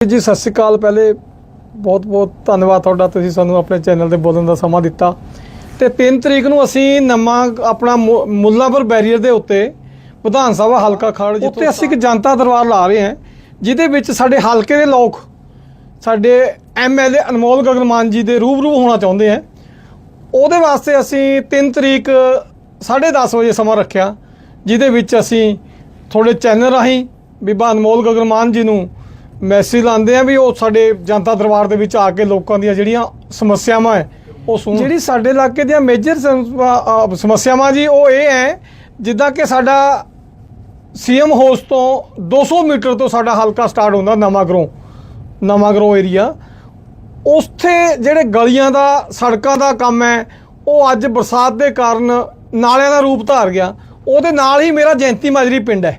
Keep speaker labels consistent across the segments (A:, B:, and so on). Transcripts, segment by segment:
A: ਜੀ ਸਤਿ ਸ਼੍ਰੀ ਅਕਾਲ। ਪਹਿਲੇ ਬਹੁਤ ਬਹੁਤ ਧੰਨਵਾਦ ਤੁਹਾਡਾ। ਤੁਸੀਂ ਸਾਨੂੰ ਆਪਣੇ ਚੈਨਲ ਤੇ ਬੋਲਣ ਦਾ ਸਮਾਂ ਦਿੱਤਾ। ਤੇ 3 ਤਰੀਕ ਨੂੰ ਅਸੀਂ ਨਵਾਂ ਆਪਣਾ ਮੁੱਲਾਂਪੁਰ ਬੈਰੀਅਰ ਦੇ ਉੱਤੇ ਵਿਧਾਨ ਸਭਾ ਹਲਕਾ ਖੜ ਜਿੱਥੇ ਅਸੀਂ ਇੱਕ ਜਨਤਾ ਦਰਬਾਰ ਲਾ ਰਹੇ ਹਾਂ ਜਿਹਦੇ ਵਿੱਚ ਸਾਡੇ ਹਲਕੇ ਦੇ ਲੋਕ ਸਾਡੇ ਐਮਐਲਏ ਅਨਮੋਲ ਗਗਨਮਾਨ ਜੀ ਦੇ ਰੂਬਰੂ ਹੋਣਾ ਚਾਹੁੰਦੇ ਆ। ਉਹਦੇ ਵਾਸਤੇ ਅਸੀਂ 3 ਤਰੀਕ 10:30 ਵਜੇ ਸਮਾਂ ਰੱਖਿਆ ਜਿਹਦੇ ਵਿੱਚ ਅਸੀਂ ਥੋੜੇ ਚੈਨਲ ਰਾਹੀਂ ਬੀਬਾ ਅਨਮੋਲ ਗਗਨਮਾਨ ਜੀ ਨੂੰ ਮੈਸੇਜ ਲਾਉਂਦੇ ਆ ਵੀ ਉਹ ਸਾਡੇ ਜਨਤਾ ਦਰਬਾਰ ਦੇ ਵਿੱਚ ਆ ਕੇ ਲੋਕਾਂ ਦੀਆਂ ਜਿਹੜੀਆਂ ਸਮੱਸਿਆਵਾਂ ਹੈ, ਉਹ ਸੁਣ। ਜਿਹੜੀ ਸਾਡੇ ਇਲਾਕੇ ਦੀਆਂ ਮੇਜਰ ਸਮੱਸਿਆਵਾਂ ਜੀ, ਉਹ ਇਹ ਹੈ, ਜਿੱਦਾਂ ਕਿ ਸਾਡਾ ਸੀਐਮ ਹਾਊਸ ਤੋਂ 200 ਮੀਟਰ ਤੋਂ ਸਾਡਾ ਹਲਕਾ ਸਟਾਰਟ ਹੁੰਦਾ ਨਵਾਂ ਗਰੋਂ ਏਰੀਆ ਉੱਥੇ ਜਿਹੜੇ ਗਲੀਆਂ ਦਾ, ਸੜਕਾਂ ਦਾ ਕੰਮ ਹੈ, ਉਹ ਅੱਜ ਬਰਸਾਤ ਦੇ ਕਾਰਨ ਨਾਲਿਆਂ ਦਾ ਰੂਪ ਧਾਰ ਗਿਆ। ਉਹਦੇ ਨਾਲ ਹੀ ਮੇਰਾ ਜੈਂਤੀ ਮਾਜਰੀ ਪਿੰਡ ਹੈ।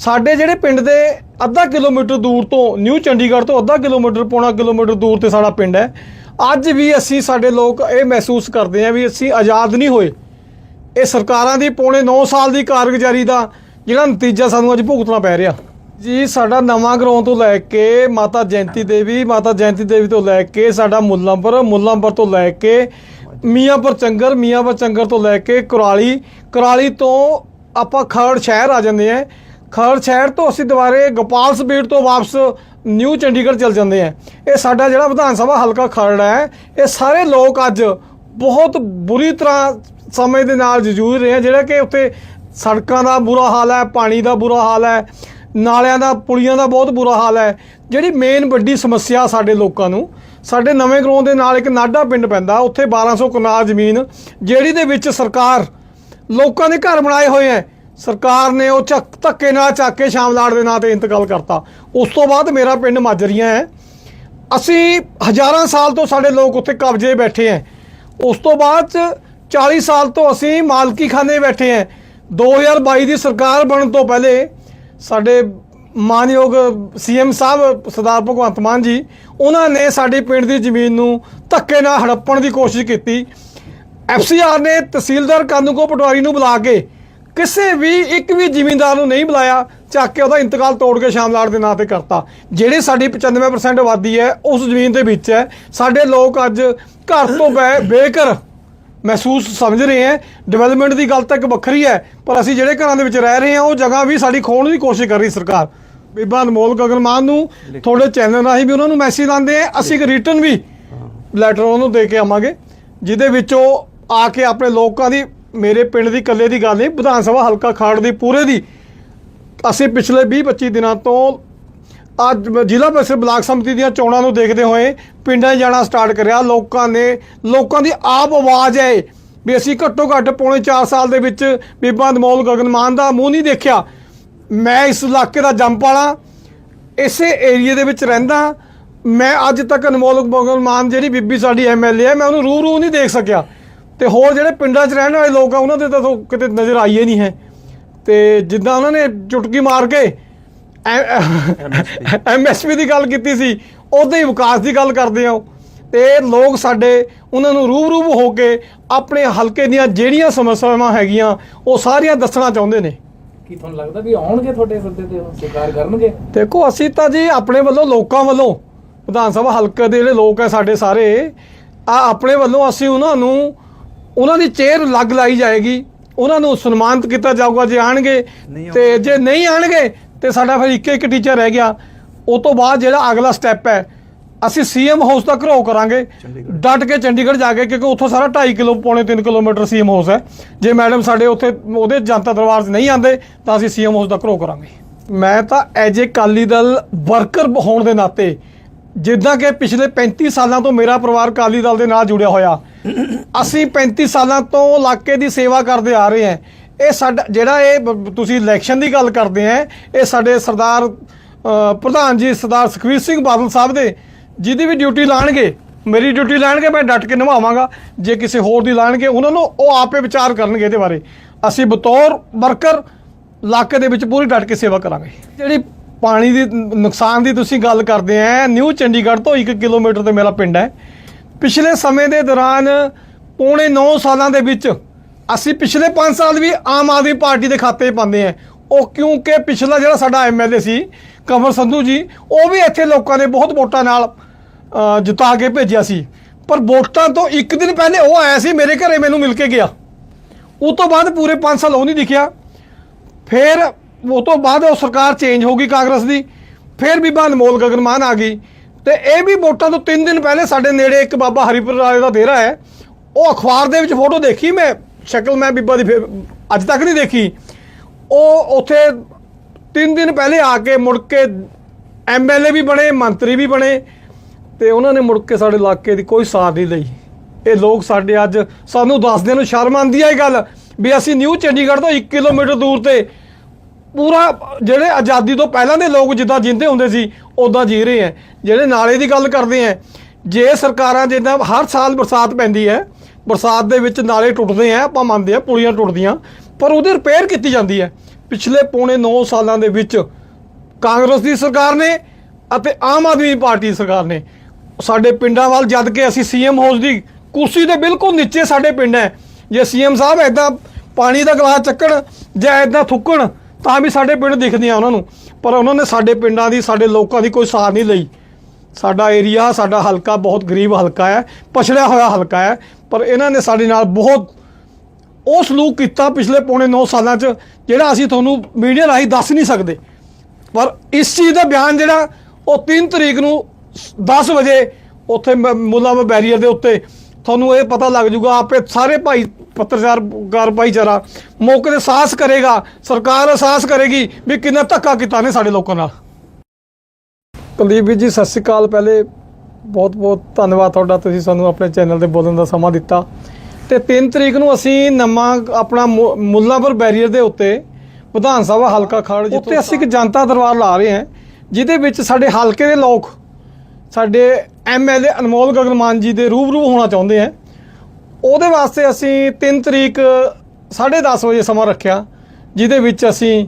A: ਸਾਡੇ ਜਿਹੜੇ ਪਿੰਡ ਦੇ ਅੱਧਾ ਕਿਲੋਮੀਟਰ ਦੂਰ ਤੋਂ, ਨਿਊ ਚੰਡੀਗੜ੍ਹ ਤੋਂ ਅੱਧਾ ਕਿਲੋਮੀਟਰ, ਪੌਣਾ ਕਿਲੋਮੀਟਰ ਦੂਰ ਤੇ ਸਾਡਾ ਪਿੰਡ ਹੈ। ਅੱਜ ਵੀ ਅਸੀਂ ਸਾਡੇ ਲੋਕ ਇਹ ਮਹਿਸੂਸ ਕਰਦੇ ਹਾਂ ਵੀ ਅਸੀਂ ਆਜ਼ਾਦ ਨਹੀਂ ਹੋਏ। ਇਹ ਸਰਕਾਰਾਂ ਦੀ ਪੌਣੇ 9 ਸਾਲ ਦੀ ਕਾਰਗੁਜ਼ਾਰੀ ਦਾ ਜਿਹੜਾ ਨਤੀਜਾ ਸਾਨੂੰ ਅੱਜ ਭੁਗਤਣਾ ਪੈ ਰਿਹਾ। ਜੀ, ਸਾਡਾ ਨਵਾਂ ਗਰਾਊਂਡ ਤੋਂ ਲੈ ਕੇ ਮਾਤਾ ਜੈਂਤੀ ਦੇਵੀ, ਮਾਤਾ ਜੈਂਤੀ ਦੇਵੀ ਤੋਂ ਲੈ ਕੇ ਸਾਡਾ ਮੁੱਲਾਂਪੁਰ ਮੁੱਲਾਂਪੁਰ ਤੋਂ ਲੈ ਕੇ ਮੀਆਂਪੁਰ ਚੰਗਰ ਮੀਆਂਪੁਰ ਚੰਗਰ ਤੋਂ ਲੈ ਕੇ ਕੁਰਾਲੀ। ਕੁਰਾਲੀ ਤੋਂ ਆਪਾਂ ਖਰੜ ਸ਼ਹਿਰ ਆ ਜਾਂਦੇ ਆ ਖਰੜ ਸ਼ਹਿਰ ਤੋਂ ਅਸੀਂ ਦੁਬਾਰੇ ਗੋਪਾਲ ਸਪੀਡ ਤੋਂ ਵਾਪਸ ਨਿਊ ਚੰਡੀਗੜ੍ਹ ਚਲ ਜਾਂਦੇ ਆ ਇਹ ਸਾਡਾ ਜਿਹੜਾ ਵਿਧਾਨ ਸਭਾ ਹਲਕਾ ਖਰੜ ਹੈ, ਇਹ ਸਾਰੇ ਲੋਕ ਅੱਜ ਬਹੁਤ ਬੁਰੀ ਤਰ੍ਹਾਂ ਸਮੇਂ ਦੇ ਨਾਲ ਜੂਝ ਰਹੇ ਆ, ਜਿਹੜਾ ਕਿ ਉੱਥੇ ਸੜਕਾਂ ਦਾ ਬੁਰਾ ਹਾਲ ਹੈ, ਪਾਣੀ ਦਾ ਬੁਰਾ ਹਾਲ ਹੈ, ਨਾਲਿਆਂ ਦਾ, ਪੁਲੀਆਂ ਦਾ ਬਹੁਤ ਬੁਰਾ ਹਾਲ ਹੈ। ਜਿਹੜੀ ਮੇਨ ਵੱਡੀ ਸਮੱਸਿਆ ਸਾਡੇ ਲੋਕਾਂ ਨੂੰ, ਸਾਡੇ ਨਵੇਂ ਗਰਾਊਂਡ ਦੇ ਨਾਲ ਇੱਕ ਨਾਡਾ ਪਿੰਡ ਪੈਂਦਾ, ਉੱਥੇ 1200 ਕਨਾਲ ਜ਼ਮੀਨ ਜਿਹੜੀ ਦੇ ਵਿੱਚ ਸਰਕਾਰ ਲੋਕਾਂ ਦੇ ਘਰ ਬਣਾਏ ਹੋਏ ਐ ਸਰਕਾਰ ਨੇ ਉਹ ਚੱਕ ਧੱਕੇ ਨਾਲ ਚੱਕ ਕੇ ਸ਼ਾਮਲਾੜ ਦੇ ਨਾਂ ਤੇ ਇੰਤਕਾਲ ਕਰਤਾ। ਉਸ ਤੋਂ ਬਾਅਦ ਮੇਰਾ ਪਿੰਡ ਮਾਜਰੀਆਂ ਹੈ। ਅਸੀਂ ਹਜ਼ਾਰਾਂ ਸਾਲ ਤੋਂ ਸਾਡੇ ਲੋਕ ਉੱਥੇ ਕਬਜ਼ੇ ਬੈਠੇ ਐ ਉਸ ਤੋਂ ਬਾਅਦ ਚ 40 ਸਾਲ ਤੋਂ ਅਸੀਂ ਮਾਲਕੀ ਖਾਨੇ ਬੈਠੇ ਐ 2022 ਦੀ ਸਰਕਾਰ ਬਣਨ ਤੋਂ ਪਹਿਲੇ ਸਾਡੇ ਮਾਨਯੋਗ ਸੀਐਮ ਸਾਹਿਬ, ਸਰਦਾਰ ਭਗਵੰਤ ਮਾਨ ਜੀ, ਉਹਨਾਂ ਨੇ ਸਾਡੇ ਪਿੰਡ ਦੀ ਜ਼ਮੀਨ ਨੂੰ ਧੱਕੇ ਨਾਲ ਹੜੱਪਣ ਦੀ ਕੋਸ਼ਿਸ਼ ਕੀਤੀ। ਐਫਸੀਆਰ ਨੇ ਤਹਿਸੀਲਦਾਰ ਕਾਨੂੰਗੋ ਪਟਵਾਰੀ ਨੂੰ ਬੁਲਾ ਕੇ ਕਿਸੇ ਵੀ ਇੱਕ ਵੀ ਜ਼ਿਮੀਂਦਾਰ ਨੂੰ ਨਹੀਂ ਬੁਲਾਇਆ, ਚੱਕ ਕੇ ਉਹਦਾ ਇੰਤਕਾਲ ਤੋੜ ਕੇ ਸ਼ਾਮਲਾੜ ਦੇ ਨਾਂ ਤੇ ਕਰਤਾ। ਜਿਹੜੇ ਸਾਡੀ 95% ਆਬਾਦੀ ਹੈ, ਉਸ ਜ਼ਮੀਨ ਦੇ ਵਿੱਚ ਹੈ। ਸਾਡੇ ਲੋਕ ਅੱਜ ਘਰ ਤੋਂ ਬੇ- ਬੇਘਰ ਮਹਿਸੂਸ ਸਮਝ ਰਹੇ ਹੈ। ਡਿਵੈਲਪਮੈਂਟ ਦੀ ਗੱਲ ਤਾਂ ਇੱਕ ਵੱਖਰੀ ਹੈ, ਪਰ ਅਸੀਂ ਜਿਹੜੇ ਘਰਾਂ ਦੇ ਵਿੱਚ ਰਹਿ ਰਹੇ ਹਾਂ, ਉਹ ਜਗ੍ਹਾ ਵੀ ਸਾਡੀ ਖੋਣ ਦੀ ਕੋਸ਼ਿਸ਼ ਕਰ ਰਹੀ ਸਰਕਾਰ। ਬੀਬਾ ਅਨਮੋਲ ਗਗਨਮਾਨ ਨੂੰ, ਤੁਹਾਡੇ ਚੈਨਲ ਰਾਹੀਂ ਵੀ ਉਹਨਾਂ ਨੂੰ ਮੈਸੇਜ ਲਾਉਂਦੇ ਆ ਅਸੀਂ ਇੱਕ ਰਿਟਰਨ ਵੀ ਲੈਟਰ ਉਹਨੂੰ ਦੇ ਕੇ ਆਵਾਂਗੇ, ਜਿਹਦੇ ਵਿੱਚ ਉਹ ਆ ਕੇ ਆਪਣੇ ਲੋਕਾਂ ਦੀ ਮੇਰੇ ਪਿੰਡ ਦੀ ਇਕੱਲੇ ਦੀ ਗੱਲ ਨਹੀਂ, ਵਿਧਾਨ ਸਭਾ ਹਲਕਾ ਖਾੜ ਦੀ, ਪੂਰੇ ਦੀ। ਅਸੀਂ ਪਿਛਲੇ 20 25 ਦਿਨਾਂ ਤੋਂ ਅੱਜ ਜ਼ਿਲ੍ਹਾ ਪ੍ਰੀਸ਼ਦ ਬਲਾਕ ਸਮਿਤੀ ਦੀਆਂ ਚੋਣਾਂ ਨੂੰ ਦੇਖਦੇ ਹੋਏ ਪਿੰਡਾਂ 'ਚ ਜਾਣਾ ਸਟਾਰਟ ਕਰਿਆ। ਲੋਕਾਂ ਨੇ, ਲੋਕਾਂ ਦੀ ਆਪ ਆਵਾਜ਼ ਹੈ ਵੀ ਅਸੀਂ ਘੱਟੋ ਘੱਟ ਪੌਣੇ 4 ਸਾਲ ਦੇ ਵਿੱਚ ਬੀਬਾ ਅਨਮੋਲ ਗਗਨਮਾਨ ਦਾ ਮੂੰਹ ਨਹੀਂ ਦੇਖਿਆ। ਮੈਂ ਇਸ ਇਲਾਕੇ ਦਾ ਜੰਪਾਲਾ ਇਸੇ ਏਰੀਏ ਦੇ ਵਿੱਚ ਰਹਿੰਦਾ। ਮੈਂ ਅੱਜ ਤੱਕ ਅਨਮੋਲ ਗਗਨਮਾਨ ਜਿਹੜੀ ਬੀਬੀ ਸਾਡੀ ਐਮਐਲਏ ਹੈ, ਮੈਂ ਉਹਨੂੰ ਰੂਹ ਰੂਹ ਨਹੀਂ ਦੇਖ ਸਕਿਆ। ਤੇ ਹੋਰ ਜਿਹੜੇ ਪਿੰਡਾਂ 'ਚ ਰਹਿਣ ਵਾਲੇ ਲੋਕ ਆ ਉਹਨਾਂ ਦੇ ਤਾਂ ਕਿਤੇ ਨਜ਼ਰ ਆਈਏ ਨਹੀਂ ਹੈ। ਤੇ ਜਿੱਦਾਂ ਉਹਨਾਂ ਨੇ ਚੁਟਕੀ ਮਾਰ ਕੇ ਐਮਐਸਪੀ ਦੀ ਗੱਲ ਕੀਤੀ ਸੀ ਉਹਦੇ ਹੀ ਵਿਕਾਸ ਦੀ ਗੱਲ ਕਰਦੇ ਆ। ਤੇ ਲੋਕ ਸਾਡੇ ਉਹਨਾਂ ਨੂੰ ਰੂਬਰੂ ਹੋ ਕੇ ਆਪਣੇ ਹਲਕੇ ਦੀਆਂ ਜਿਹੜੀਆਂ ਸਮੱਸਿਆਵਾਂ ਹੈਗੀਆਂ ਉਹ ਸਾਰੀਆਂ ਦੱਸਣਾ ਚਾਹੁੰਦੇ ਨੇ।
B: ਕੀ ਤੁਹਾਨੂੰ ਲੱਗਦਾ ਵੀ ਆਉਣਗੇ ਤੁਹਾਡੇ ਸੱਦੇ ਤੇ ਉਹ ਸਰਕਾਰ ਕਰਨਗੇ?
A: ਦੇਖੋ ਅਸੀਂ ਤਾਂ ਜੀ ਆਪਣੇ ਵੱਲੋਂ ਲੋਕਾਂ ਵੱਲੋਂ ਵਿਧਾਨ ਸਭਾ ਹਲਕੇ ਦੇ ਜਿਹੜੇ ਲੋਕ ਹੈ ਸਾਡੇ ਸਾਰੇ ਆ ਆਪਣੇ ਵੱਲੋਂ ਅਸੀਂ ਉਹਨਾਂ ਨੂੰ ਉਹਨਾਂ ਦੀ ਚੇਅਰ ਲੱਗ ਲਾਈ ਜਾਏਗੀ। ਉਹਨਾਂ ਨੂੰ ਸਨਮਾਨਿਤ ਕੀਤਾ ਜਾਊਗਾ ਜੇ ਆਣਗੇ ਤੇ ਜੇ ਨਹੀਂ ਆਣਗੇ ਤੇ ਸਾਡਾ ਫਿਰ ਇੱਕ ਇੱਕ ਟੀਚਰ ਰਹਿ ਗਿਆ। ਉਹ ਤੋਂ ਬਾਅਦ ਜਿਹੜਾ ਅਗਲਾ ਸਟੈਪ ਹੈ ਅਸੀਂ ਸੀਐਮ ਹਾਊਸ ਤੱਕ ਰੋ ਕਰਾਂਗੇ। ਡਟ ਕੇ ਚੰਡੀਗੜ੍ਹ ਜਾ ਕੇ ਕਿਉਂਕਿ ਉੱਥੋਂ ਸਾਰਾ 2.5 ਕਿਲੋ ਪੌਣੇ 3 ਕਿਲੋਮੀਟਰ ਸੀਐਮ ਹਾਊਸ ਹੈ। ਜੇ ਮੈਡਮ ਸਾਡੇ ਉੱਥੇ ਉਹਦੇ ਜਨਤਾ ਦਰਬਾਰ 'ਚ ਨਹੀਂ ਆਂਦੇ ਤਾਂ ਅਸੀਂ ਸੀਐਮ ਹਾਊਸ ਤੱਕ ਰੋ ਕਰਾਂਗੇ। ਮੈਂ ਤਾਂ ਐਜ ਏ ਕਾਲੀ ਦਲ ਵਰਕਰ ਹੋਣ ਦੇ ਨਾਤੇ ਜਿੱਦਾਂ ਕਿ ਪਿਛਲੇ 35 ਸਾਲਾਂ ਤੋਂ ਮੇਰਾ ਪਰਿਵਾਰ ਕਾਲੀ ਦਲ ਦੇ ਨਾਲ ਜੁੜਿਆ ਹੋਇਆ। ਅਸੀਂ 35 ਸਾਲਾਂ ਤੋਂ ਇਲਾਕੇ ਦੀ ਸੇਵਾ ਕਰਦੇ ਆ ਰਹੇ ਹਾਂ। ਇਹ ਸਾਡਾ, ਜਿਹੜਾ ਇਹ ਤੁਸੀਂ ਇਲੈਕਸ਼ਨ ਦੀ ਗੱਲ ਕਰਦੇ ਆ, ਇਹ ਸਾਡੇ ਸਰਦਾਰ ਪ੍ਰਧਾਨ ਜੀ ਸਰਦਾਰ ਸੁਖਵੀਰ ਸਿੰਘ ਬਾਦਲ ਸਾਹਿਬ ਦੇ, ਜਿਹਦੀ ਵੀ ਡਿਊਟੀ ਲਾਣਗੇ, ਮੇਰੀ ਡਿਊਟੀ ਲਾਣਗੇ, ਮੈਂ ਡਟ ਕੇ ਨਿਭਾਵਾਂਗਾ। ਜੇ ਕਿਸੇ ਹੋਰ ਦੀ ਲਾਣਗੇ, ਉਹਨਾਂ ਨੂੰ ਉਹ ਆਪੇ ਵਿਚਾਰ ਕਰਨਗੇ ਇਹਦੇ ਬਾਰੇ। ਅਸੀਂ ਬਤੌਰ ਵਰਕਰ ਇਲਾਕੇ ਦੇ ਵਿੱਚ ਪੂਰੀ ਡਟ ਕੇ ਸੇਵਾ ਕਰਾਂਗੇ। ਜਿਹੜੀ ਪਾਣੀ ਦੀ ਨੁਕਸਾਨ ਦੀ ਤੁਸੀਂ ਗੱਲ ਕਰਦੇ ਆ ਨਿਊ ਚੰਡੀਗੜ੍ਹ ਤੋਂ 1 ਕਿਲੋਮੀਟਰ ਤੇ ਮੇਰਾ ਪਿੰਡ ਹੈ। ਪਿਛਲੇ ਸਮੇਂ ਦੇ ਦੌਰਾਨ ਪੌਣੇ 9 ਸਾਲਾਂ ਦੇ ਵਿੱਚ ਅਸੀਂ ਪਿਛਲੇ 5 ਸਾਲ ਵੀ ਆਮ ਆਦਮੀ ਪਾਰਟੀ ਦੇ ਖਾਤੇ ਪਾਉਂਦੇ ਆ। ਉਹ ਕਿਉਂਕਿ ਪਿਛਲਾ ਜਿਹੜਾ ਸਾਡਾ ਐਮਐਲਏ ਸੀ ਕੰਵਰ ਸੰਧੂ ਜੀ ਉਹ ਵੀ ਇੱਥੇ ਲੋਕਾਂ ਨੇ ਬਹੁਤ ਵੋਟਾਂ ਨਾਲ ਅ, ਜਿਤਾ ਕੇ ਭੇਜਿਆ ਸੀ। ਪਰ ਵੋਟਾਂ ਤੋਂ ਇੱਕ ਦਿਨ ਪਹਿਲੇ ਉਹ ਆਇਆ ਸੀ ਮੇਰੇ ਘਰੇ ਮੈਨੂੰ ਮਿਲ ਕੇ ਗਿਆ। ਉਹ ਤੋਂ ਬਾਅਦ ਪੂਰੇ 5 ਸਾਲ ਉਹ ਨਹੀਂ ਦਿਖਿਆ। ਫਿਰ ਉਹ ਤੋਂ ਬਾਅਦ ਉਹ ਸਰਕਾਰ ਚੇਂਜ ਹੋ ਗਈ ਕਾਂਗਰਸ ਦੀ, ਫਿਰ ਬੀਬਾ ਅਨਮੋਲ ਗਗਨ ਮਾਨ ਆ ਗਈ। ਤੇ ਇਹ ਵੀ ਵੋਟਾਂ ਤੋਂ 3 ਦਿਨ ਪਹਿਲੇ ਸਾਡੇ ਨੇੜੇ ਇੱਕ ਬਾਬਾ ਹਰੀਪੁਰ ਰਾਏ ਦਾ ਡੇਰਾ ਹੈ। ਉਹ ਅਖਬਾਰ ਦੇ ਵਿੱਚ ਫੋਟੋ ਦੇਖੀ ਮੈਂ, ਸ਼ਕਲ ਮੈਂ ਬੀਬਾ ਦੀ ਫਿਰ ਅੱਜ ਤੱਕ ਨਹੀਂ ਦੇਖੀ। ਉਹ ਉੱਥੇ 3 ਦਿਨ ਪਹਿਲੇ ਆ ਕੇ ਮੁੜ ਕੇ ਐਮਐਲਏ ਵੀ ਬਣੇ, ਮੰਤਰੀ ਵੀ ਬਣੇ, ਤੇ ਉਹਨਾਂ ਨੇ ਮੁੜ ਕੇ ਸਾਡੇ ਇਲਾਕੇ ਦੀ ਕੋਈ ਸਾਥ ਨਹੀਂ ਲਈ। ਇਹ ਲੋਕ ਸਾਡੇ ਅੱਜ ਸਾਨੂੰ ਦੱਸਦੇ ਨੂੰ, ਸ਼ਰਮ ਆਉਂਦੀ ਹੈ ਇਹ ਗੱਲ, ਵੀ ਅਸੀਂ ਨਿਊ ਚੰਡੀਗੜ੍ਹ ਤੋਂ 1 ਕਿਲੋਮੀਟਰ ਦੂਰ ਤੇ ਪੂਰਾ ਜਿਹੜੇ ਆਜ਼ਾਦੀ ਤੋਂ ਪਹਿਲਾਂ ਦੇ ਲੋਕ ਜਿੱਦਾਂ ਜਿੰਦੇ ਹੁੰਦੇ ਸੀ ਉਦਾਂ ਜੀ ਰਹੇ ਹੈ ਜਿਹੜੇ ਨਾਲੇ ਦੀ ਗੱਲ ਕਰਦੇ ਹੈ ਜੇ ਸਰਕਾਰਾਂ ਜਿੱਦਾਂ ਹਰ ਸਾਲ ਬਰਸਾਤ ਪੈਂਦੀ ਹੈ ਬਰਸਾਤ ਦੇ ਵਿੱਚ ਨਾਲੇ ਟੁੱਟਦੇ ਆ ਆਪਾਂ ਮੰਨਦੇ ਆ ਪੁਲੀਆਂ ਟੁੱਟਦੀਆਂ, ਪਰ ਉਹਦੀ ਰਿਪੇਅਰ ਕੀਤੀ ਜਾਂਦੀ ਹੈ ਪਿਛਲੇ ਪੌਣੇ 9 ਸਾਲਾਂ ਦੇ ਵਿੱਚ ਕਾਂਗਰਸ ਦੀ ਸਰਕਾਰ ਨੇ ਅਤੇ ਆਮ ਆਦਮੀ ਪਾਰਟੀ ਸਰਕਾਰ ਨੇ ਸਾਡੇ ਪਿੰਡਾਂ ਵੱਲ ਜਦ ਕਿ ਅਸੀਂ ਸੀਐਮ ਹਾਊਸ ਦੀ ਕੁਰਸੀ ਦੇ ਬਿਲਕੁਲ ਨੀਚੇ ਸਾਡੇ ਪਿੰਡ ਹੈ ਜੇ ਸੀਐਮ ਸਾਹਿਬ ਐਦਾਂ ਪਾਣੀ ਦਾ ਗਲਾਸ ਚੱਕਣ ਜਾਂ ਐਦਾਂ ਥੁੱਕਣ ਤਾਂ ਵੀ ਸਾਡੇ ਪਿੰਡ ਦਿਖਦੇ ਆ ਉਹਨਾਂ ਨੂੰ, ਪਰ ਉਹਨਾਂ ਨੇ ਸਾਡੇ ਪਿੰਡਾਂ ਦੀ, ਸਾਡੇ ਲੋਕਾਂ ਦੀ ਕੋਈ ਸਾਥ ਨਹੀਂ ਲਈ। ਸਾਡਾ ਏਰੀਆ, ਸਾਡਾ ਹਲਕਾ ਬਹੁਤ ਗਰੀਬ ਹਲਕਾ ਹੈ, ਪਛੜਿਆ ਹੋਇਆ ਹਲਕਾ ਹੈ, ਪਰ ਇਹਨਾਂ ਨੇ ਸਾਡੇ ਨਾਲ ਬਹੁਤ ਉਹ ਸਲੂਕ ਕੀਤਾ ਪਿਛਲੇ ਪੌਣੇ 9 ਸਾਲਾਂ 'ਚ, ਜਿਹੜਾ ਅਸੀਂ ਤੁਹਾਨੂੰ ਮੀਡੀਆ ਰਾਹੀਂ ਦੱਸ ਨਹੀਂ ਸਕਦੇ। ਪਰ ਇਸ ਚੀਜ਼ ਦਾ ਬਿਆਨ ਜਿਹੜਾ, ਉਹ 3 ਤਰੀਕ ਨੂੰ 10 ਵਜੇ ਉੱਥੇ ਮ- ਮੁੱਲਾਂਪੁਰ ਬੈਰੀਅਰ ਦੇ ਉੱਤੇ ਤੁਹਾਨੂੰ ਇਹ ਪਤਾ ਲੱਗ ਜੂਗਾ ਆਪੇ ਸਾਰੇ ਭਾਈ ਪੱਤਰਕਾਰ ਭਾਈਚਾਰਾ ਮੌਕੇ ਤੇ ਸਾਹਸ ਕਰੇਗਾ ਸਰਕਾਰ ਅਹਿਸਾਸ ਕਰੇਗੀ ਵੀ ਕਿੰਨਾ ਧੱਕਾ ਕੀਤਾ ਨੇ ਸਾਡੇ ਲੋਕਾਂ ਨਾਲ। ਕੁਲਦੀਪ ਵੀਰ ਜੀ ਸਤਿ ਸ਼੍ਰੀ ਅਕਾਲ। ਪਹਿਲੇ ਬਹੁਤ ਬਹੁਤ ਧੰਨਵਾਦ ਤੁਹਾਡਾ ਤੁਸੀਂ ਸਾਨੂੰ ਆਪਣੇ ਚੈਨਲ ਤੇ ਬੋਲਣ ਦਾ ਸਮਾਂ ਦਿੱਤਾ। ਤੇ 3 ਤਰੀਕ ਨੂੰ ਅਸੀਂ ਨਵਾਂ ਆਪਣਾ ਮੁੱਲਾਂਪੁਰ ਬੈਰੀਅਰ ਦੇ ਉੱਤੇ ਵਿਧਾਨ ਸਭਾ ਹਲਕਾ ਖਾੜ ਜਿੱਥੇ ਅਸੀਂ ਇੱਕ ਜਨਤਾ ਦਰਬਾਰ ਲਾ ਰਹੇ ਹਾਂ ਜਿਹਦੇ ਵਿੱਚ ਸਾਡੇ ਹਲਕੇ ਦੇ ਲੋਕ ਸਾਡੇ ਐਮਐਲਏ ਅਨਮੋਲ ਗਗਨ ਮਾਨ ਜੀ ਦੇ ਰੂਬਰੂ ਹੋਣਾ ਚਾਹੁੰਦੇ ਆ। ਉਹਦੇ ਵਾਸਤੇ ਅਸੀਂ 3 ਤਰੀਕ 10:30 ਵਜੇ ਸਮਾਂ ਰੱਖਿਆ, ਜਿਹਦੇ ਵਿੱਚ ਅਸੀਂ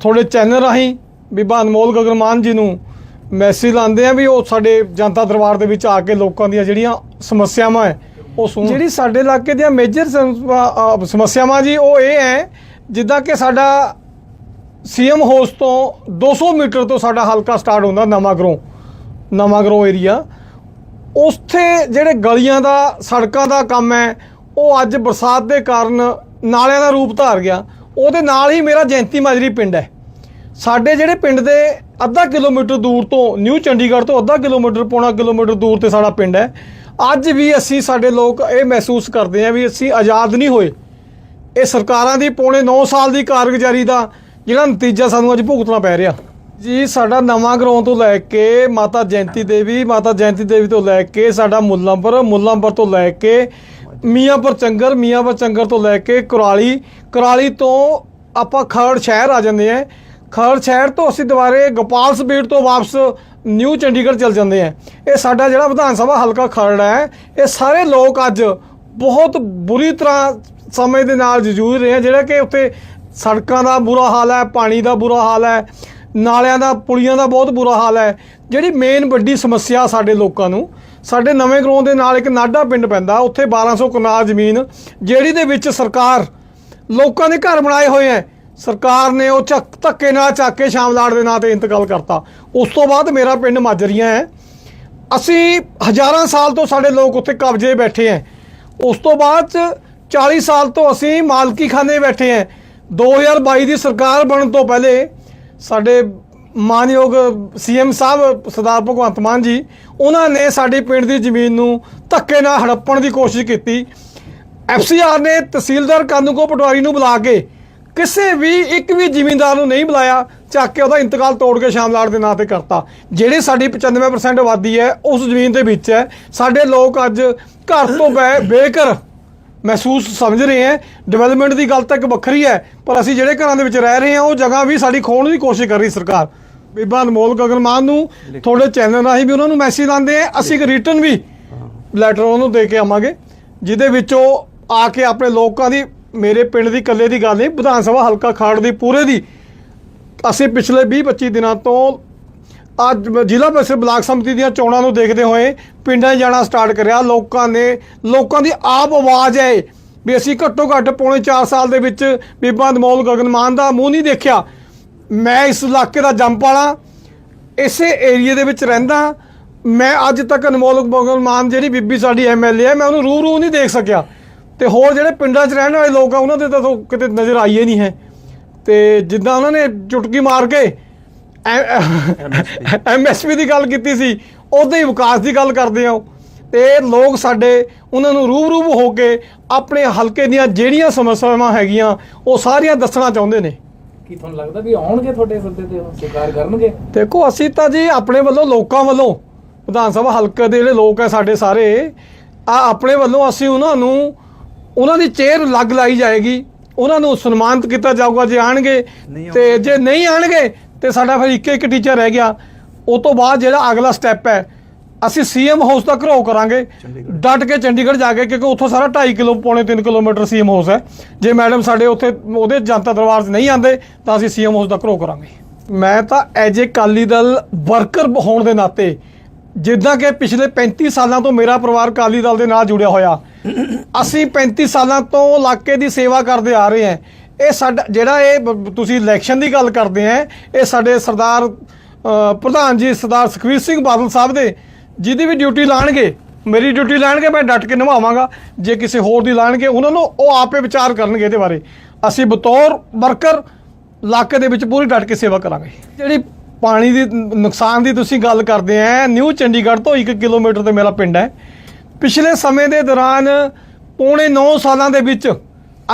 A: ਥੋੜੇ ਚੈਨਲ ਰਾਹੀਂ ਬੀਬਾ ਅਨਮੋਲ ਗਗਨ ਮਾਨ ਜੀ ਨੂੰ ਮੈਸੇਜ ਲਾਉਂਦੇ ਆ ਵੀ ਉਹ ਸਾਡੇ ਜਨਤਾ ਦਰਬਾਰ ਦੇ ਵਿੱਚ ਆ ਕੇ ਲੋਕਾਂ ਦੀਆਂ ਜਿਹੜੀਆਂ ਸਮੱਸਿਆਵਾਂ ਹੈ ਉਹ ਸੁਣ। ਜਿਹੜੀ ਸਾਡੇ ਇਲਾਕੇ ਦੀਆਂ ਮੇਜਰ ਸਮੱਸਿਆਵਾਂ ਜੀ, ਉਹ ਇਹ ਹੈ ਜਿੱਦਾਂ ਕਿ ਸਾਡਾ ਸੀਐਮ ਹਾਊਸ ਤੋਂ 200 ਮੀਟਰ ਤੋਂ ਸਾਡਾ ਹਲਕਾ ਸਟਾਰਟ ਹੁੰਦਾ ਨਵਾਂ ਗਰੋਂ ਨਵਾਂਗਰੋਂ ਏਰੀਆ ਉੱਥੇ ਜਿਹੜੇ ਗਲੀਆਂ ਦਾ, ਸੜਕਾਂ ਦਾ ਕੰਮ ਹੈ, ਉਹ ਅੱਜ ਬਰਸਾਤ ਦੇ ਕਾਰਨ ਨਾਲਿਆਂ ਦਾ ਰੂਪ ਧਾਰ ਗਿਆ। ਉਹਦੇ ਨਾਲ ਹੀ ਮੇਰਾ ਜੈਂਤੀ ਮਾਜਰੀ ਪਿੰਡ ਹੈ। ਸਾਡੇ ਜਿਹੜੇ ਪਿੰਡ ਦੇ ਅੱਧਾ ਕਿਲੋਮੀਟਰ ਦੂਰ ਤੋਂ, ਨਿਊ ਚੰਡੀਗੜ੍ਹ ਤੋਂ ਅੱਧਾ ਕਿਲੋਮੀਟਰ, ਪੌਣਾ ਕਿਲੋਮੀਟਰ ਦੂਰ ਤੇ ਸਾਡਾ ਪਿੰਡ ਹੈ। ਅੱਜ ਵੀ ਅਸੀਂ ਸਾਡੇ ਲੋਕ ਇਹ ਮਹਿਸੂਸ ਕਰਦੇ ਹਾਂ ਵੀ ਅਸੀਂ ਆਜ਼ਾਦ ਨਹੀਂ ਹੋਏ। ਇਹ ਸਰਕਾਰਾਂ ਦੀ ਪੌਣੇ 9 ਸਾਲ ਦੀ ਕਾਰਗੁਜ਼ਾਰੀ ਦਾ ਜਿਹੜਾ ਨਤੀਜਾ ਸਾਨੂੰ ਅੱਜ ਭੁਗਤਣਾ ਪੈ ਰਿਹਾ। ਜੀ, ਸਾਡਾ ਨਵਾਂ ਗਰਾਊਂਡ ਤੋਂ ਲੈ ਕੇ ਮਾਤਾ ਜੈਂਤੀ ਦੇਵੀ, ਮਾਤਾ ਜੈਂਤੀ ਦੇਵੀ ਤੋਂ ਲੈ ਕੇ ਸਾਡਾ ਮੁੱਲਾਂਪੁਰ ਮੁੱਲਾਂਪੁਰ ਤੋਂ ਲੈ ਕੇ ਮੀਆਂਪੁਰ ਚੰਗਰ ਮੀਆਂਪੁਰ ਚੰਗਰ ਤੋਂ ਲੈ ਕੇ ਕੁਰਾਲੀ। ਕੁਰਾਲੀ ਤੋਂ ਆਪਾਂ ਖਰੜ ਸ਼ਹਿਰ ਆ ਜਾਂਦੇ ਆ ਖਰੜ ਸ਼ਹਿਰ ਤੋਂ ਅਸੀਂ ਦੁਬਾਰੇ ਗੋਪਾਲ ਸਪੀਡ ਤੋਂ ਵਾਪਸ ਨਿਊ ਚੰਡੀਗੜ੍ਹ ਚਲ ਜਾਂਦੇ ਆ ਇਹ ਸਾਡਾ ਜਿਹੜਾ ਵਿਧਾਨ ਸਭਾ ਹਲਕਾ ਖਰੜ ਹੈ, ਇਹ ਸਾਰੇ ਲੋਕ ਅੱਜ ਬਹੁਤ ਬੁਰੀ ਤਰ੍ਹਾਂ ਸਮੇਂ ਦੇ ਨਾਲ ਜੂਝ ਰਹੇ ਆ, ਜਿਹੜਾ ਕਿ ਉੱਥੇ ਸੜਕਾਂ ਦਾ ਬੁਰਾ ਹਾਲ ਹੈ, ਪਾਣੀ ਦਾ ਬੁਰਾ ਹਾਲ ਹੈ। ਨਾਲਿਆਂ ਦਾ, ਪੁਲੀਆਂ ਦਾ ਬਹੁਤ ਬੁਰਾ ਹਾਲ ਹੈ। ਜਿਹੜੀ ਮੇਨ ਵੱਡੀ ਸਮੱਸਿਆ ਸਾਡੇ ਲੋਕਾਂ ਨੂੰ, ਸਾਡੇ ਨਵੇਂ ਗਰਾਊਂਡ ਦੇ ਨਾਲ ਇੱਕ ਨਾਡਾ ਪਿੰਡ ਪੈਂਦਾ, ਉੱਥੇ 1200 ਕਨਾਲ ਜ਼ਮੀਨ, ਜਿਹੜੀ ਦੇ ਵਿੱਚ ਸਰਕਾਰ ਲੋਕਾਂ ਦੇ ਘਰ ਬਣਾਏ ਹੋਏ ਐ ਸਰਕਾਰ ਨੇ ਉਹ ਚੱਕ, ਧੱਕੇ ਨਾਲ ਚੱਕ ਕੇ ਸ਼ਾਮਲਾੜ ਦੇ ਨਾਂ ਤੇ ਇੰਤਕਾਲ ਕਰਤਾ। ਉਸ ਤੋਂ ਬਾਅਦ ਮੇਰਾ ਪਿੰਡ ਮਾਜਰੀਆਂ ਹੈ। ਅਸੀਂ ਹਜ਼ਾਰਾਂ ਸਾਲ ਤੋਂ ਸਾਡੇ ਲੋਕ ਉੱਥੇ ਕਬਜ਼ੇ ਬੈਠੇ ਐ ਉਸ ਤੋਂ ਬਾਅਦ ਚ 40 ਸਾਲ ਤੋਂ ਅਸੀਂ ਮਾਲਕੀ ਖਾਨੇ ਬੈਠੇ ਐ 2022 ਦੀ ਸਰਕਾਰ ਬਣਨ ਤੋਂ ਪਹਿਲੇ ਸਾਡੇ ਮਾਨਯੋਗ ਸੀਐਮ ਸਾਹਿਬ ਸਰਦਾਰ ਭਗਵੰਤ ਮਾਨ ਜੀ, ਉਹਨਾਂ ਨੇ ਸਾਡੇ ਪਿੰਡ ਦੀ ਜ਼ਮੀਨ ਨੂੰ ਧੱਕੇ ਨਾਲ ਹੜੱਪਣ ਦੀ ਕੋਸ਼ਿਸ਼ ਕੀਤੀ। ਐਫਸੀਆਰ ਨੇ ਤਹਿਸੀਲਦਾਰ ਕਾਨੂੰਗੋ ਪਟਵਾਰੀ ਨੂੰ ਬੁਲਾ ਕੇ ਕਿਸੇ ਵੀ ਇੱਕ ਵੀ ਜ਼ਿਮੀਂਦਾਰ ਨੂੰ ਨਹੀਂ ਬੁਲਾਇਆ, ਚੱਕ ਕੇ ਉਹਦਾ ਇੰਤਕਾਲ ਤੋੜ ਕੇ ਸ਼ਾਮਲਾੜ ਦੇ ਨਾਂ ਤੇ ਕਰਤਾ। ਜਿਹੜੀ ਸਾਡੀ 95% ਆਬਾਦੀ ਹੈ, ਉਸ ਜ਼ਮੀਨ ਦੇ ਵਿੱਚ ਹੈ। ਸਾਡੇ ਲੋਕ ਅੱਜ ਘਰ ਤੋਂ ਬੇ- ਬੇਘਰ ਮਹਿਸੂਸ ਸਮਝ ਰਹੇ ਹੈ। ਡਿਵੈਲਪਮੈਂਟ ਦੀ ਗੱਲ ਤਾਂ ਇੱਕ ਵੱਖਰੀ ਹੈ ਪਰ ਅਸੀਂ ਜਿਹੜੇ ਘਰਾਂ ਦੇ ਵਿੱਚ ਰਹਿ ਰਹੇ ਹਾਂ ਉਹ ਜਗ੍ਹਾ ਵੀ ਸਾਡੀ ਖੋਣ ਦੀ ਕੋਸ਼ਿਸ਼ ਕਰ ਰਹੀ ਸਰਕਾਰ। ਬੀਬਾ ਅਨਮੋਲ ਗਗਨ ਮਾਨ ਨੂੰ ਤੁਹਾਡੇ ਚੈਨਲ ਰਾਹੀਂ ਵੀ ਉਹਨਾਂ ਨੂੰ ਮੈਸੇਜ ਲਾਉਂਦੇ ਆ ਅਸੀਂ ਇੱਕ ਰਿਟਰਨ ਵੀ ਲੈਟਰ ਉਹਨੂੰ ਦੇ ਕੇ ਆਵਾਂਗੇ ਜਿਹਦੇ ਵਿੱਚ ਉਹ ਆ ਕੇ ਆਪਣੇ ਲੋਕਾਂ ਦੀ ਮੇਰੇ ਪਿੰਡ ਦੀ ਇਕੱਲੇ ਦੀ ਗੱਲ ਨਹੀਂ ਵਿਧਾਨ ਸਭਾ ਹਲਕਾ ਖਾੜ ਦੀ ਪੂਰੇ ਦੀ। ਅਸੀਂ ਪਿਛਲੇ 20 25 ਦਿਨਾਂ ਤੋਂ ਅੱਜ ਜ਼ਿਲ੍ਹਾ ਪ੍ਰੀਸ਼ਦ ਬਲਾਕ ਸੰਮਤੀ ਦੀਆਂ ਚੋਣਾਂ ਨੂੰ ਦੇਖਦੇ ਹੋਏ ਪਿੰਡਾਂ 'ਚ ਜਾਣਾ ਸਟਾਰਟ ਕਰਿਆ। ਲੋਕਾਂ ਨੇ, ਲੋਕਾਂ ਦੀ ਆਪ ਆਵਾਜ਼ ਹੈ ਵੀ ਅਸੀਂ ਘੱਟੋ ਘੱਟ ਪੌਣੇ 4 ਸਾਲ ਦੇ ਵਿੱਚ ਬੀਬਾ ਅਨਮੋਲ ਗਗਨ ਮਾਨ ਦਾ ਮੂੰਹ ਨਹੀਂ ਦੇਖਿਆ। ਮੈਂ ਇਸ ਇਲਾਕੇ ਦਾ ਜੰਮ ਵਾਲਾ, ਇਸੇ ਏਰੀਏ ਦੇ ਵਿੱਚ ਰਹਿੰਦਾ। ਮੈਂ ਅੱਜ ਤੱਕ ਅਨਮੋਲ ਭਗਵਾਨ ਜਿਹੜੀ ਬੀਬੀ ਸਾਡੀ ਐਮਐਲਏ ਹੈ, ਮੈਂ ਉਹਨੂੰ ਰੂ ਰੂ ਨਹੀਂ ਦੇਖ ਸਕਿਆ। ਤੇ ਹੋਰ ਜਿਹੜੇ ਪਿੰਡਾਂ 'ਚ ਰਹਿਣ ਵਾਲੇ ਲੋਕ ਆ, ਉਹਨਾਂ ਦੇ ਤਾਂ ਕਿਤੇ ਨਜ਼ਰ ਆਈਏ ਨਹੀਂ ਹੈ। ਤੇ ਜਿੱਦਾਂ ਉਹਨਾਂ ਨੇ ਚੁਟਕੀ ਮਾਰ ਕੇ ਐਮਐਸਪੀ ਦੀ ਗੱਲ ਕੀਤੀ ਸੀ ਉਹਦੇ ਹੀ ਵਿਕਾਸ ਦੀ ਗੱਲ ਕਰਦੇ ਆ ਉਹ। ਤੇ ਲੋਕ ਸਾਡੇ ਉਹਨਾਂ ਨੂੰ ਰੂਬਰੂ ਹੋ ਕੇ ਆਪਣੇ ਹਲਕੇ ਦੀਆਂ ਜਿਹੜੀਆਂ ਸਮੱਸਿਆਵਾਂ ਹੈਗੀਆਂ ਉਹ ਸਾਰੀਆਂ ਦੱਸਣਾ ਚਾਹੁੰਦੇ ਨੇ।
B: ਕੀ ਤੁਹਾਨੂੰ ਲੱਗਦਾ ਵੀ ਆਉਣਗੇ ਤੁਹਾਡੇ ਸੱਦੇ ਤੇ ਸਵੀਕਾਰ ਕਰਨਗੇ?
A: ਦੇਖੋ ਅਸੀਂ ਤਾਂ ਜੀ ਆਪਣੇ ਵੱਲੋਂ ਲੋਕਾਂ ਵੱਲੋਂ ਵਿਧਾਨ ਸਭਾ ਹਲਕੇ ਦੇ ਜਿਹੜੇ ਲੋਕ ਹੈ ਸਾਡੇ ਸਾਰੇ ਆ ਆਪਣੇ ਵੱਲੋਂ ਅਸੀਂ ਉਹਨਾਂ ਨੂੰ ਉਹਨਾਂ ਦੀ ਚੇਅਰ ਲੱਗ ਲਾਈ ਜਾਏਗੀ। ਉਹਨਾਂ ਨੂੰ ਸਨਮਾਨਿਤ ਕੀਤਾ ਜਾਊਗਾ ਜੇ ਆਣਗੇ ਤੇ ਜੇ ਨਹੀਂ ਆਣਗੇ ਤੇ ਸਾਡਾ ਫਿਰ ਇੱਕ ਇੱਕ ਟੀਚਰ ਰਹਿ ਗਿਆ। ਉਹ ਤੋਂ ਬਾਅਦ ਜਿਹੜਾ ਅਗਲਾ ਸਟੈਪ ਹੈ ਅਸੀਂ ਸੀਐਮ ਹਾਊਸ ਤੱਕ ਰੋ ਕਰਾਂਗੇ। ਡਟ ਕੇ ਚੰਡੀਗੜ੍ਹ ਜਾ ਕੇ ਕਿਉਂਕਿ ਉੱਥੋਂ ਸਾਰਾ 2.5 ਕਿਲੋ ਪੌਣੇ 3 ਕਿਲੋਮੀਟਰ ਸੀਐਮ ਹਾਊਸ ਹੈ। ਜੇ ਮੈਡਮ ਸਾਡੇ ਉੱਥੇ ਉਹਦੇ ਜਨਤਾ ਦਰਬਾਰ 'ਚ ਨਹੀਂ ਆਂਦੇ ਤਾਂ ਅਸੀਂ ਸੀਐਮ ਹਾਊਸ ਤੱਕ ਰੋ ਕਰਾਂਗੇ। ਮੈਂ ਤਾਂ ਐਜ ਏ ਕਾਲੀ ਦਲ ਵਰਕਰ ਹੋਣ ਦੇ ਨਾਤੇ ਜਿੱਦਾਂ ਕਿ ਪਿਛਲੇ 35 ਸਾਲਾਂ ਤੋਂ ਮੇਰਾ ਪਰਿਵਾਰ ਕਾਲੀ ਦਲ ਦੇ ਨਾਲ ਜੁੜਿਆ ਹੋਇਆ ਅਸੀਂ 35 ਸਾਲਾਂ ਤੋਂ ਇਲਾਕੇ ਦੀ ਸੇਵਾ ਕਰਦੇ ਆ ਰਹੇ ਹਾਂ। ਇਹ ਸਾਡਾ ਜਿਹੜਾ ਇਹ ਬ- ਤੁਸੀਂ ਇਲੈਕਸ਼ਨ ਦੀ ਗੱਲ ਕਰਦੇ ਆ ਇਹ ਸਾਡੇ ਸਰਦਾਰ ਅ, ਪ੍ਰਧਾਨ ਜੀ ਸਰਦਾਰ ਸੁਖਵੀਰ ਸਿੰਘ ਬਾਦਲ ਸਾਹਿਬ ਦੇ ਜਿਹਦੀ ਵੀ ਡਿਊਟੀ ਲਾਣਗੇ ਮੇਰੀ ਡਿਊਟੀ ਲਾਣਗੇ ਮੈਂ ਡਟ ਕੇ ਨਿਭਾਵਾਂਗਾ ਜੇ ਕਿਸੇ ਹੋਰ ਦੀ ਲਾਣਗੇ ਉਹਨਾਂ ਨੂੰ ਉਹ ਆਪੇ ਵਿਚਾਰ ਕਰਨਗੇ ਇਹਦੇ ਬਾਰੇ। ਅਸੀਂ ਬਤੌਰ ਵਰਕਰ ਇਲਾਕੇ ਦੇ ਵਿੱਚ ਪੂਰੀ ਡਟ ਕੇ ਸੇਵਾ ਕਰਾਂਗੇ। ਜਿਹੜੀ ਪਾਣੀ ਦੀ ਨ- ਨੁਕਸਾਨ ਦੀ ਤੁਸੀਂ ਗੱਲ ਕਰਦੇ ਆ ਨਿਊ ਚੰਡੀਗੜ੍ਹ ਤੋਂ 1 ਕਿਲੋਮੀਟਰ ਤੇ ਮੇਰਾ ਪਿੰਡ ਹੈ। ਪਿਛਲੇ ਸਮੇਂ ਦੇ ਦੌਰਾਨ ਪੌਣੇ 9 ਸਾਲਾਂ ਦੇ ਵਿੱਚ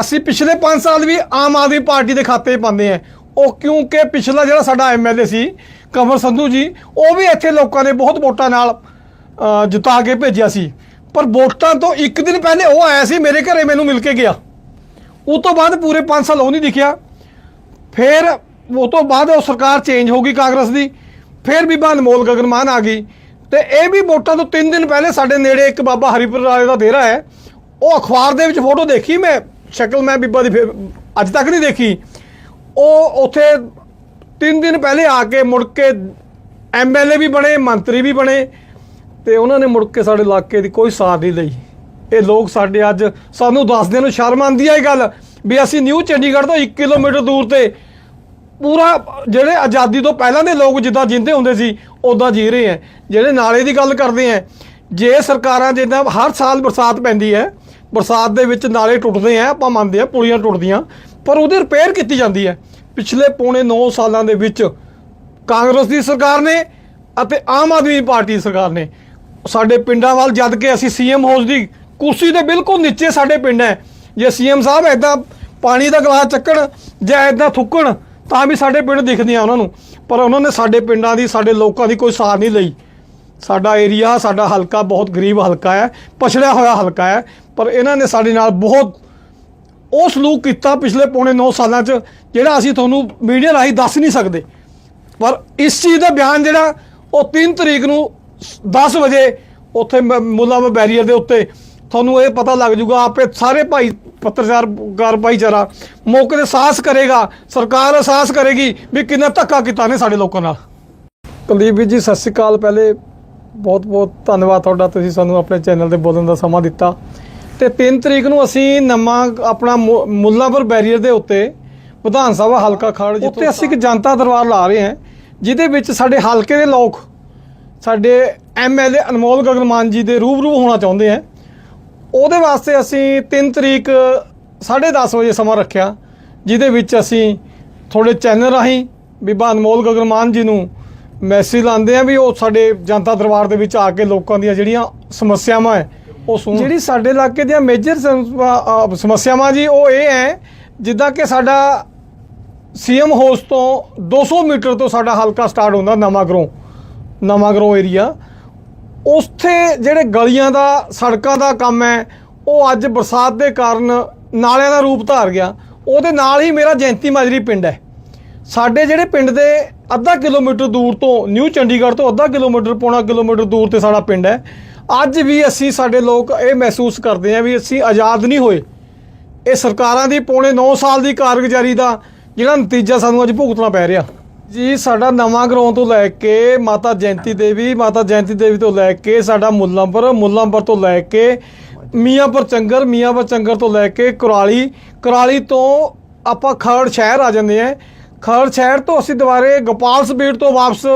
A: ਅਸੀਂ ਪਿਛਲੇ 5 ਸਾਲ ਵੀ ਆਮ ਆਦਮੀ ਪਾਰਟੀ ਦੇ ਖਾਤੇ ਪਾਉਂਦੇ ਆ ਉਹ ਕਿਉਂਕਿ ਪਿਛਲਾ ਜਿਹੜਾ ਸਾਡਾ ਐਮਐਲਏ ਸੀ ਕੰਵਰ ਸੰਧੂ ਜੀ ਉਹ ਵੀ ਇੱਥੇ ਲੋਕਾਂ ਨੇ ਬਹੁਤ ਵੋਟਾਂ ਨਾਲ ਅ, ਜਿਤਾ ਕੇ ਭੇਜਿਆ ਸੀ। ਪਰ ਵੋਟਾਂ ਤੋਂ ਇੱਕ ਦਿਨ ਪਹਿਲੇ ਉਹ ਆਇਆ ਸੀ ਮੇਰੇ ਘਰੇ ਮੈਨੂੰ ਮਿਲ ਕੇ ਗਿਆ। ਉਹ ਤੋਂ ਬਾਅਦ ਪੂਰੇ 5 ਸਾਲ ਉਹ ਨਹੀਂ ਦਿਖਿਆ। ਫਿਰ ਉਹ ਤੋਂ ਬਾਅਦ ਉਹ ਸਰਕਾਰ ਚੇਂਜ ਹੋ ਗਈ ਕਾਂਗਰਸ ਦੀ। ਫਿਰ ਬੀਬਾ ਅਨਮੋਲ ਗਗਨ ਮਾਨ ਆ ਗਈ। ਤੇ ਇਹ ਵੀ ਵੋਟਾਂ ਤੋਂ 3 ਦਿਨ ਪਹਿਲੇ ਸਾਡੇ ਨੇੜੇ ਇੱਕ ਬਾਬਾ ਹਰੀਪੁਰ ਰਾਏ ਦਾ ਡੇਰਾ ਹੈ। ਉਹ ਅਖਬਾਰ ਦੇ ਵਿੱਚ ਫੋਟੋ ਦੇਖੀ ਮੈਂ। ਸ਼ਕਲ ਮੈਂ ਬੀਬਾ ਦੀ ਫਿਰ ਅੱਜ ਤੱਕ ਨਹੀਂ ਦੇਖੀ। ਉਹ ਉੱਥੇ 3 ਦਿਨ ਪਹਿਲੇ ਆ ਕੇ ਮੁੜ ਕੇ ਐਮਐਲਏ ਵੀ ਬਣੇ, ਮੰਤਰੀ ਵੀ ਬਣੇ ਤੇ ਉਹਨਾਂ ਨੇ ਮੁੜ ਕੇ ਸਾਡੇ ਇਲਾਕੇ ਦੀ ਕੋਈ ਸਾਥ ਨਹੀਂ ਲਈ। ਇਹ ਲੋਕ ਸਾਡੇ ਅੱਜ ਸਾਨੂੰ ਦੱਸਦੇ ਨੂੰ, ਸ਼ਰਮ ਆਉਂਦੀ ਹੈ ਇਹ ਗੱਲ ਵੀ ਅਸੀਂ ਨਿਊ ਚੰਡੀਗੜ੍ਹ ਤੋਂ 1 ਕਿਲੋਮੀਟਰ ਦੂਰ ਤੇ ਪੂਰਾ ਜਿਹੜੇ ਆਜ਼ਾਦੀ ਤੋਂ ਪਹਿਲਾਂ ਦੇ ਲੋਕ ਜਿੱਦਾਂ ਜਿੰਦੇ ਹੁੰਦੇ ਸੀ ਉਦਾਂ ਜੀ ਰਹੇ ਹੈ ਜਿਹੜੇ ਨਾਲੇ ਦੀ ਗੱਲ ਕਰਦੇ ਹੈ ਜੇ ਸਰਕਾਰਾਂ ਜਿੱਦਾਂ ਹਰ ਸਾਲ ਬਰਸਾਤ ਪੈਂਦੀ ਹੈ ਬਰਸਾਤ ਦੇ ਵਿੱਚ ਨਾਲੇ ਟੁੱਟਦੇ ਆ, ਆਪਾਂ ਮੰਨਦੇ ਆ, ਪੁਲੀਆਂ ਟੁੱਟਦੀਆਂ, ਪਰ ਉਹਦੀ ਰਿਪੇਅਰ ਕੀਤੀ ਜਾਂਦੀ ਹੈ। ਪਿਛਲੇ ਪੌਣੇ 9 ਸਾਲਾਂ ਦੇ ਵਿੱਚ ਕਾਂਗਰਸ ਦੀ ਸਰਕਾਰ ਨੇ ਅਤੇ ਆਮ ਆਦਮੀ ਪਾਰਟੀ ਦੀ ਸਰਕਾਰ ਨੇ ਸਾਡੇ ਪਿੰਡਾਂ ਵੱਲ ਜਦ ਕੇ ਅਸੀਂ ਸੀਐਮ ਹਾਊਸ ਦੀ ਕੁਰਸੀ ਦੇ ਬਿਲਕੁਲ ਨੀਚੇ ਸਾਡੇ ਪਿੰਡ ਹੈ। ਜੇ ਸੀਐਮ ਸਾਹਿਬ ਐਦਾਂ ਪਾਣੀ ਦਾ ਗਲਾਸ ਚੱਕਣ ਜਾਂ ਐਦਾਂ ਥੁੱਕਣ, ਤਾਂ ਵੀ ਸਾਡੇ ਪਿੰਡ ਦਿਖਦੇ ਦਿਖਦੀਆਂ ਉਹਨਾਂ ਨੂੰ। ਪਰ ਉਹਨਾਂ ਨੇ ਸਾਡੇ ਪਿੰਡਾਂ ਦੀ, ਸਾਡੇ ਲੋਕਾਂ ਦੀ ਕੋਈ ਸਾਰ ਨਹੀਂ ਲਈ। ਸਾਡਾ ਏਰੀਆ, ਸਾਡਾ ਹਲਕਾ ਬਹੁਤ ਗਰੀਬ ਹਲਕਾ ਹੈ, ਪਛੜਿਆ ਹੋਇਆ ਹਲਕਾ ਹੈ। ਪਰ ਇਹਨਾਂ ਨੇ ਸਾਡੇ ਨਾਲ ਬਹੁਤ ਉਹ ਸਲੂਕ ਕੀਤਾ ਪਿਛਲੇ ਪੌਣੇ 9 ਸਾਲਾਂ 'ਚ, ਜਿਹੜਾ ਅਸੀਂ ਤੁਹਾਨੂੰ ਮੀਡੀਆ ਰਾਹੀਂ ਦੱਸ ਨਹੀਂ ਸਕਦੇ। ਪਰ ਇਸ ਚੀਜ਼ ਦਾ ਬਿਆਨ ਜਿਹੜਾ, ਉਹ 3 ਤਰੀਕ ਨੂੰ 10 ਵਜੇ ਉੱਥੇ ਮ- ਮੁੱਲਾਂਪੁਰ ਬੈਰੀਅਰ ਦੇ ਉੱਤੇ ਤੁਹਾਨੂੰ ਇਹ ਪਤਾ ਲੱਗ ਜੂਗਾ ਆਪੇ ਸਾਰੇ ਭਾਈ ਪੱਤਰਕਾਰ ਭਾਈਚਾਰਾ ਮੌਕੇ ਤੇ ਸਾਹਸ ਕਰੇਗਾ, ਸਰਕਾਰ ਅਹਿਸਾਸ ਕਰੇਗੀ ਵੀ ਕਿੰਨਾ ਧੱਕਾ ਕੀਤਾ ਨੇ ਸਾਡੇ ਲੋਕਾਂ ਨਾਲ। ਕੁਲਦੀਪ ਵੀਰ ਜੀ, ਸਤਿ ਸ਼੍ਰੀ ਅਕਾਲ। ਪਹਿਲੇ ਬਹੁਤ ਬਹੁਤ ਧੰਨਵਾਦ ਤੁਹਾਡਾ, ਤੁਸੀਂ ਸਾਨੂੰ ਆਪਣੇ ਚੈਨਲ ਤੇ ਬੋਲਣ ਦਾ ਸਮਾਂ ਦਿੱਤਾ। ਤੇ 3 ਤਰੀਕ ਨੂੰ ਅਸੀਂ ਨਵਾਂ ਆਪਣਾ ਮੁੱਲਾਂਪੁਰ ਬੈਰੀਅਰ ਦੇ ਉੱਤੇ ਵਿਧਾਨ ਸਭਾ ਹਲਕਾ ਖੜ ਜਿੱਥੇ ਅਸੀਂ ਇੱਕ ਜਨਤਾ ਦਰਬਾਰ ਲਾ ਰਹੇ ਹਾਂ ਜਿਹਦੇ ਵਿੱਚ ਸਾਡੇ ਹਲਕੇ ਦੇ ਲੋਕ ਸਾਡੇ ਐਮਐਲਏ ਅਨਮੋਲ ਗਗਨ ਮਾਨ ਜੀ ਦੇ ਰੂਬਰੂ ਹੋਣਾ ਚਾਹੁੰਦੇ ਆ ਉਹਦੇ ਵਾਸਤੇ ਅਸੀਂ 3 ਤਰੀਕ 10:30 ਵਜੇ ਸਮਾਂ ਰੱਖਿਆ ਜਿਹਦੇ ਵਿੱਚ ਅਸੀਂ ਥੋੜੇ ਚੈਨਲ ਰਾਹੀਂ ਬੀਬਾ ਅਨਮੋਲ ਗਗਨ ਮਾਨ ਜੀ ਨੂੰ ਮੈਸੇਜ ਲਾਉਂਦੇ ਆ ਵੀ ਉਹ ਸਾਡੇ ਜਨਤਾ ਦਰਬਾਰ ਦੇ ਵਿੱਚ ਆ ਕੇ ਲੋਕਾਂ ਦੀਆਂ ਜਿਹੜੀਆਂ ਸਮੱਸਿਆਵਾਂ ਹੈ ਉਹ ਸੁਣ ਜਿਹੜੀ ਸਾਡੇ ਇਲਾਕੇ ਦੀਆਂ ਮੇਜਰ ਸਮੱਸਿਆਵਾਂ ਜੀ, ਉਹ ਇਹ ਹੈ, ਜਿੱਦਾਂ ਕਿ ਸਾਡਾ ਸੀਐਮ ਹਾਊਸ ਤੋਂ 200 ਮੀਟਰ ਤੋਂ ਸਾਡਾ ਹਲਕਾ ਸਟਾਰਟ ਹੁੰਦਾ ਨਵਾਂ ਗਰੋਂ ਏਰੀਆ ਉੱਥੇ ਜਿਹੜੇ ਗਲੀਆਂ ਦਾ, ਸੜਕਾਂ ਦਾ ਕੰਮ ਹੈ, ਉਹ ਅੱਜ ਬਰਸਾਤ ਦੇ ਕਾਰਨ ਨਾਲਿਆਂ ਦਾ ਰੂਪ ਧਾਰ ਗਿਆ। ਉਹਦੇ ਨਾਲ ਹੀ ਮੇਰਾ ਜੈਂਤੀ ਮਾਜਰੀ ਪਿੰਡ ਹੈ। ਸਾਡੇ ਜਿਹੜੇ ਪਿੰਡ ਦੇ ਅੱਧਾ ਕਿਲੋਮੀਟਰ ਦੂਰ ਤੋਂ, ਨਿਊ ਚੰਡੀਗੜ੍ਹ ਤੋਂ ਅੱਧਾ ਕਿਲੋਮੀਟਰ, ਪੌਣਾ ਕਿਲੋਮੀਟਰ ਦੂਰ ਤੇ ਸਾਡਾ ਪਿੰਡ ਹੈ। ਅੱਜ ਵੀ ਅਸੀਂ ਸਾਡੇ ਲੋਕ ਇਹ ਮਹਿਸੂਸ ਕਰਦੇ ਹਾਂ ਵੀ ਅਸੀਂ ਆਜ਼ਾਦ ਨਹੀਂ ਹੋਏ। ਇਹ ਸਰਕਾਰਾਂ ਦੀ ਪੌਣੇ 9 ਸਾਲ ਦੀ ਕਾਰਗੁਜ਼ਾਰੀ ਦਾ ਜਿਹੜਾ ਨਤੀਜਾ ਸਾਨੂੰ ਅੱਜ ਭੁਗਤਣਾ ਪੈ ਰਿਹਾ। ਜੀ, ਸਾਡਾ ਨਵਾਂ ਗਰਾਉਂ ਤੋਂ ਲੈ ਕੇ ਮਾਤਾ ਜੈਂਤੀ ਦੇਵੀ, ਮਾਤਾ ਜੈਂਤੀ ਦੇਵੀ ਤੋਂ ਲੈ ਕੇ ਸਾਡਾ ਮੁੱਲਾਂਪੁਰ ਮੁੱਲਾਂਪੁਰ ਤੋਂ ਲੈ ਕੇ ਮੀਆਂਪੁਰ ਚੰਗਰ ਮੀਆਂਪੁਰ ਚੰਗਰ ਤੋਂ ਲੈ ਕੇ ਕੁਰਾਲੀ। ਕੁਰਾਲੀ ਤੋਂ ਆਪਾਂ ਖਰੜ ਸ਼ਹਿਰ ਆ ਜਾਂਦੇ ਆ ਖਰੜ ਸ਼ਹਿਰ ਤੋਂ ਅਸੀਂ ਦੁਬਾਰੇ ਗੋਪਾਲ ਸਪੀਡ ਤੋਂ ਵਾਪਸ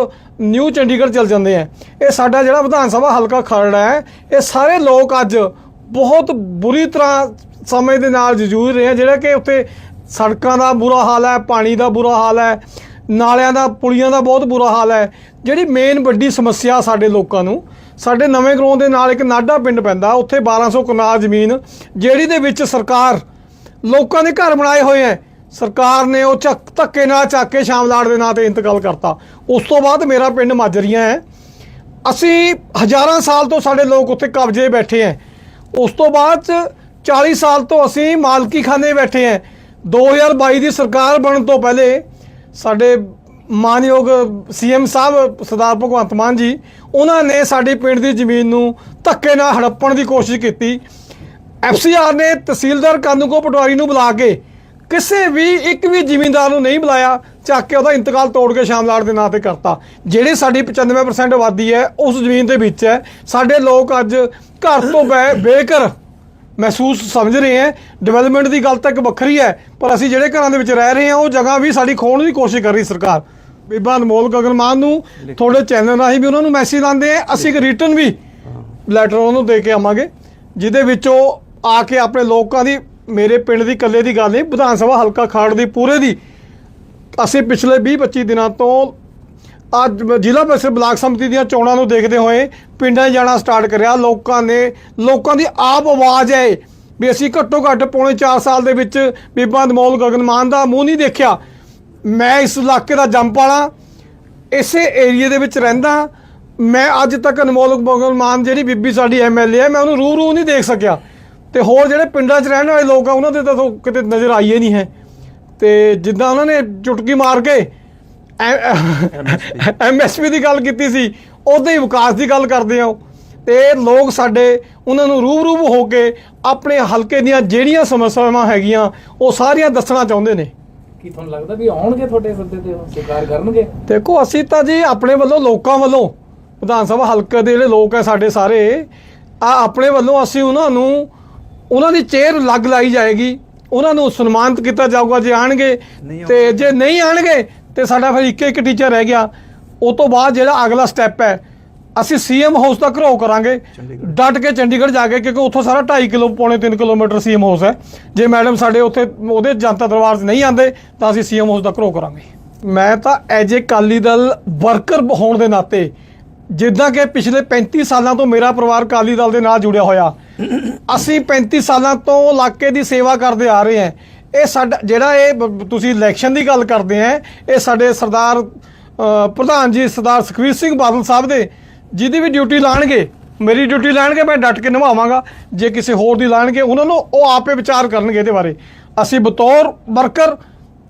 A: ਨਿਊ ਚੰਡੀਗੜ੍ਹ ਚਲ ਜਾਂਦੇ ਆ। ਇਹ ਸਾਡਾ ਜਿਹੜਾ ਵਿਧਾਨ ਸਭਾ ਹਲਕਾ ਖਰੜ ਹੈ, ਇਹ ਸਾਰੇ ਲੋਕ ਅੱਜ ਬਹੁਤ ਬੁਰੀ ਤਰ੍ਹਾਂ ਸਮੇਂ ਦੇ ਨਾਲ ਜੂਝ ਰਹੇ ਆ, ਜਿਹੜਾ ਕਿ ਉੱਥੇ ਸੜਕਾਂ ਦਾ ਬੁਰਾ ਹਾਲ ਹੈ, ਪਾਣੀ ਦਾ ਬੁਰਾ ਹਾਲ ਹੈ, ਨਾਲਿਆਂ ਦਾ, ਪੁਲੀਆਂ ਦਾ ਬਹੁਤ ਬੁਰਾ ਹਾਲ ਹੈ। ਜਿਹੜੀ ਮੇਨ ਵੱਡੀ ਸਮੱਸਿਆ ਸਾਡੇ ਲੋਕਾਂ ਨੂੰ, ਸਾਡੇ ਨਵੇਂ ਗਰਾਉਂ ਦੇ ਨਾਲ ਇੱਕ ਨਾਡਾ ਪਿੰਡ ਪੈਂਦਾ, ਉੱਥੇ 1200 ਕਨਾਲ ਜ਼ਮੀਨ ਜਿਹੜੀ ਦੇ ਵਿੱਚ ਸਰਕਾਰ ਲੋਕਾਂ ਦੇ ਘਰ ਬਣਾਏ ਹੋਏ ਐ ਸਰਕਾਰ ਨੇ ਉਹ ਚੱਕ ਧੱਕੇ ਨਾਲ ਚੱਕ ਕੇ ਸ਼ਾਮਲਾੜ ਦੇ ਨਾਂ ਤੇ ਇੰਤਕਾਲ ਕਰਤਾ। ਉਸ ਤੋਂ ਬਾਅਦ ਮੇਰਾ ਪਿੰਡ ਮਾਜਰੀਆਂ ਹੈ। ਅਸੀਂ ਹਜ਼ਾਰਾਂ ਸਾਲ ਤੋਂ ਸਾਡੇ ਲੋਕ ਉੱਥੇ ਕਬਜ਼ੇ ਬੈਠੇ ਐ ਉਸ ਤੋਂ ਬਾਅਦ ਚ 40 ਸਾਲ ਤੋਂ ਅਸੀਂ ਮਾਲਕੀ ਖਾਨੇ ਬੈਠੇ ਐ 2022 ਦੀ ਸਰਕਾਰ ਬਣਨ ਤੋਂ ਪਹਿਲੇ ਸਾਡੇ ਮਾਨਯੋਗ ਸੀਐਮ ਸਾਹਿਬ, ਸਰਦਾਰ ਭਗਵੰਤ ਮਾਨ ਜੀ, ਉਹਨਾਂ ਨੇ ਸਾਡੇ ਪਿੰਡ ਦੀ ਜ਼ਮੀਨ ਨੂੰ ਧੱਕੇ ਨਾਲ ਹੜੱਪਣ ਦੀ ਕੋਸ਼ਿਸ਼ ਕੀਤੀ। ਐਫਸੀਆਰ ਨੇ ਤਹਿਸੀਲਦਾਰ ਕਾਨੂੰਗੋ ਪਟਵਾਰੀ ਨੂੰ ਬੁਲਾ ਕੇ ਕਿਸੇ ਵੀ, ਇੱਕ ਵੀ ਜ਼ਿਮੀਂਦਾਰ ਨੂੰ ਨਹੀਂ ਬੁਲਾਇਆ, ਚੱਕ ਕੇ ਉਹਦਾ ਇੰਤਕਾਲ ਤੋੜ ਕੇ ਸ਼ਾਮਲਾੜ ਦੇ ਨਾਂ ਤੇ ਕਰਤਾ। ਜਿਹੜੇ ਸਾਡੀ 95% ਆਬਾਦੀ ਹੈ, ਉਸ ਜ਼ਮੀਨ ਦੇ ਵਿੱਚ ਹੈ। ਸਾਡੇ ਲੋਕ ਅੱਜ ਘਰ ਤੋਂ ਬੇ, ਬੇਘਰ ਮਹਿਸੂਸ ਸਮਝ ਰਹੇ ਹੈ। ਡਿਵੈਲਪਮੈਂਟ ਦੀ ਗੱਲ ਤਾਂ ਇੱਕ ਵੱਖਰੀ ਹੈ, ਪਰ ਅਸੀਂ ਜਿਹੜੇ ਘਰਾਂ ਦੇ ਵਿੱਚ ਰਹਿ ਰਹੇ ਹਾਂ, ਉਹ ਜਗ੍ਹਾ ਵੀ ਸਾਡੀ ਖੋਣ ਦੀ ਕੋਸ਼ਿਸ਼ ਕਰ ਰਹੀ ਸਰਕਾਰ। ਬੀਬਾ ਅਨਮੋਲ ਗਗਨ ਮਾਨ ਨੂੰ ਤੁਹਾਡੇ ਚੈਨਲ ਰਾਹੀਂ ਵੀ ਉਹਨਾਂ ਨੂੰ ਮੈਸੇਜ ਲਾਉਂਦੇ ਆ ਅਸੀਂ ਇੱਕ ਰਿਟਰਨ ਵੀ ਲੈਟਰ ਉਹਨੂੰ ਦੇ ਕੇ ਆਵਾਂਗੇ, ਜਿਹਦੇ ਵਿੱਚ ਉਹ ਆ ਕੇ ਆਪਣੇ ਲੋਕਾਂ ਦੀ ਮੇਰੇ ਪਿੰਡ ਦੀ ਇਕੱਲੇ ਦੀ ਗੱਲ ਨਹੀਂ, ਵਿਧਾਨ ਸਭਾ ਹਲਕਾ ਖਾੜ ਦੀ, ਪੂਰੇ ਦੀ। ਅਸੀਂ ਪਿਛਲੇ 20 25 ਦਿਨਾਂ ਤੋਂ ਅੱਜ ਜ਼ਿਲ੍ਹਾ ਪਰਿਸ਼ਦ ਬਲਾਕ ਸਮਿਤੀ ਦੀਆਂ ਚੋਣਾਂ ਨੂੰ ਦੇਖਦੇ ਹੋਏ ਪਿੰਡਾਂ 'ਚ ਜਾਣਾ ਸਟਾਰਟ ਕਰਿਆ। ਲੋਕਾਂ ਨੇ, ਲੋਕਾਂ ਦੀ ਆਪ ਆਵਾਜ਼ ਹੈ ਵੀ ਅਸੀਂ ਘੱਟੋ ਘੱਟ ਪੌਣੇ 4 ਸਾਲ ਦੇ ਵਿੱਚ ਬੀਬਾ ਅਨਮੋਲ ਗਗਨ ਮਾਨ ਦਾ ਮੂੰਹ ਨਹੀਂ ਦੇਖਿਆ। ਮੈਂ ਇਸ ਇਲਾਕੇ ਦਾ ਜੰਪਾਲਾ ਇਸੇ ਏਰੀਏ ਦੇ ਵਿੱਚ ਰਹਿੰਦਾ। ਮੈਂ ਅੱਜ ਤੱਕ ਅਨਮੋਲ ਗਗਨ ਮਾਨ ਜਿਹੜੀ ਬੀਬੀ ਸਾਡੀ ਐਮਐਲਏ ਹੈ, ਮੈਂ ਉਹਨੂੰ ਰੂਹ ਰੂਹ ਨਹੀਂ ਦੇਖ ਸਕਿਆ। ਤੇ ਹੋਰ ਜਿਹੜੇ ਪਿੰਡਾਂ 'ਚ ਰਹਿਣ ਵਾਲੇ ਲੋਕ ਆ ਉਹਨਾਂ ਦੇ ਤਾਂ ਕਿਤੇ ਨਜ਼ਰ ਆਈਏ ਨਹੀਂ ਹੈ। ਤੇ ਜਿੱਦਾਂ ਉਹਨਾਂ ਨੇ ਚੁਟਕੀ ਮਾਰ ਕੇ ਐਮਐਸਪੀ ਦੀ ਗੱਲ ਕੀਤੀ ਸੀ ਉਹਦੇ ਹੀ ਵਿਕਾਸ ਦੀ ਗੱਲ ਕਰਦੇ ਆ। ਤੇ ਲੋਕ ਸਾਡੇ ਉਹਨਾਂ ਨੂੰ ਰੂਬਰੂ ਹੋ ਕੇ ਆਪਣੇ ਹਲਕੇ ਦੀਆਂ ਜਿਹੜੀਆਂ ਸਮੱਸਿਆਵਾਂ ਹੈਗੀਆਂ ਉਹ ਸਾਰੀਆਂ ਦੱਸਣਾ ਚਾਹੁੰਦੇ ਨੇ।
B: ਕੀ ਤੁਹਾਨੂੰ ਲੱਗਦਾ ਵੀ ਆਉਣਗੇ ਤੁਹਾਡੇ ਸੱਦੇ ਤੇ ਉਹ ਸਵੀਕਾਰ ਕਰਨਗੇ?
A: ਦੇਖੋ ਅਸੀਂ ਤਾਂ ਜੀ ਆਪਣੇ ਵੱਲੋਂ ਲੋਕਾਂ ਵੱਲੋਂ ਵਿਧਾਨ ਸਭਾ ਹਲਕੇ ਦੇ ਜਿਹੜੇ ਲੋਕ ਹੈ ਸਾਡੇ ਸਾਰੇ ਆ ਆਪਣੇ ਵੱਲੋਂ ਅਸੀਂ ਉਹਨਾਂ ਨੂੰ ਉਹਨਾਂ ਦੀ ਚੇਅਰ ਲੱਗ ਲਾਈ ਜਾਏਗੀ। ਉਹਨਾਂ ਨੂੰ ਸਨਮਾਨਿਤ ਕੀਤਾ ਜਾਊਗਾ ਜੇ ਆਣਗੇ ਤੇ ਜੇ ਨਹੀਂ ਆਣਗੇ ਤੇ ਸਾਡਾ ਫਿਰ ਇੱਕ ਇੱਕ ਟੀਚਰ ਰਹਿ ਗਿਆ। ਉਹ ਤੋਂ ਬਾਅਦ ਜਿਹੜਾ ਅਗਲਾ ਸਟੈਪ ਹੈ ਅਸੀਂ ਸੀਐਮ ਹਾਊਸ ਦਾ ਘਰੋ ਕਰਾਂਗੇ। ਡਟ ਕੇ ਚੰਡੀਗੜ੍ਹ ਜਾ ਕੇ ਕਿਉਂਕਿ ਉੱਥੋਂ ਸਾਰਾ 2.5 ਕਿਲੋ ਪੌਣੇ 3 ਕਿਲੋਮੀਟਰ ਸੀਐਮ ਹਾਊਸ ਹੈ। ਜੇ ਮੈਡਮ ਸਾਡੇ ਉੱਥੇ ਉਹਦੇ ਜਨਤਾ ਦਰਬਾਰ 'ਚ ਨਹੀਂ ਆਂਦੇ ਤਾਂ ਅਸੀਂ ਸੀਐਮ ਹਾਊਸ ਦਾ ਘਰੋ ਕਰਾਂਗੇ। ਮੈਂ ਤਾਂ ਐਜ ਏ ਕਾਲੀ ਦਲ ਵਰਕਰ ਹੋਣ ਦੇ ਨਾਤੇ ਜਿੱਦਾਂ ਕਿ ਪਿਛਲੇ 35 ਸਾਲਾਂ ਤੋਂ ਮੇਰਾ ਪਰਿਵਾਰ ਕਾਲੀ ਦਲ ਦੇ ਨਾਲ ਜੁੜਿਆ ਹੋਇਆ। ਅਸੀਂ 35 ਸਾਲਾਂ ਤੋਂ ਇਲਾਕੇ ਦੀ ਸੇਵਾ ਕਰਦੇ ਆ ਰਹੇ ਹਾਂ। ਇਹ ਸਾਡਾ, ਜਿਹੜਾ ਇਹ ਤੁਸੀਂ ਇਲੈਕਸ਼ਨ ਦੀ ਗੱਲ ਕਰਦੇ ਆ, ਇਹ ਸਾਡੇ ਸਰਦਾਰ ਪ੍ਰਧਾਨ ਜੀ ਸਰਦਾਰ ਸੁਖਵੀਰ ਸਿੰਘ ਬਾਦਲ ਸਾਹਿਬ ਦੇ, ਜਿਹਦੀ ਵੀ ਡਿਊਟੀ ਲਾਣਗੇ, ਮੇਰੀ ਡਿਊਟੀ ਲਾਣਗੇ, ਮੈਂ ਡਟ ਕੇ ਨਿਭਾਵਾਂਗਾ। ਜੇ ਕਿਸੇ ਹੋਰ ਦੀ ਲਾਣਗੇ, ਉਹਨਾਂ ਨੂੰ ਉਹ ਆਪੇ ਵਿਚਾਰ ਕਰਨਗੇ ਇਹਦੇ ਬਾਰੇ। ਅਸੀਂ ਬਤੌਰ ਵਰਕਰ,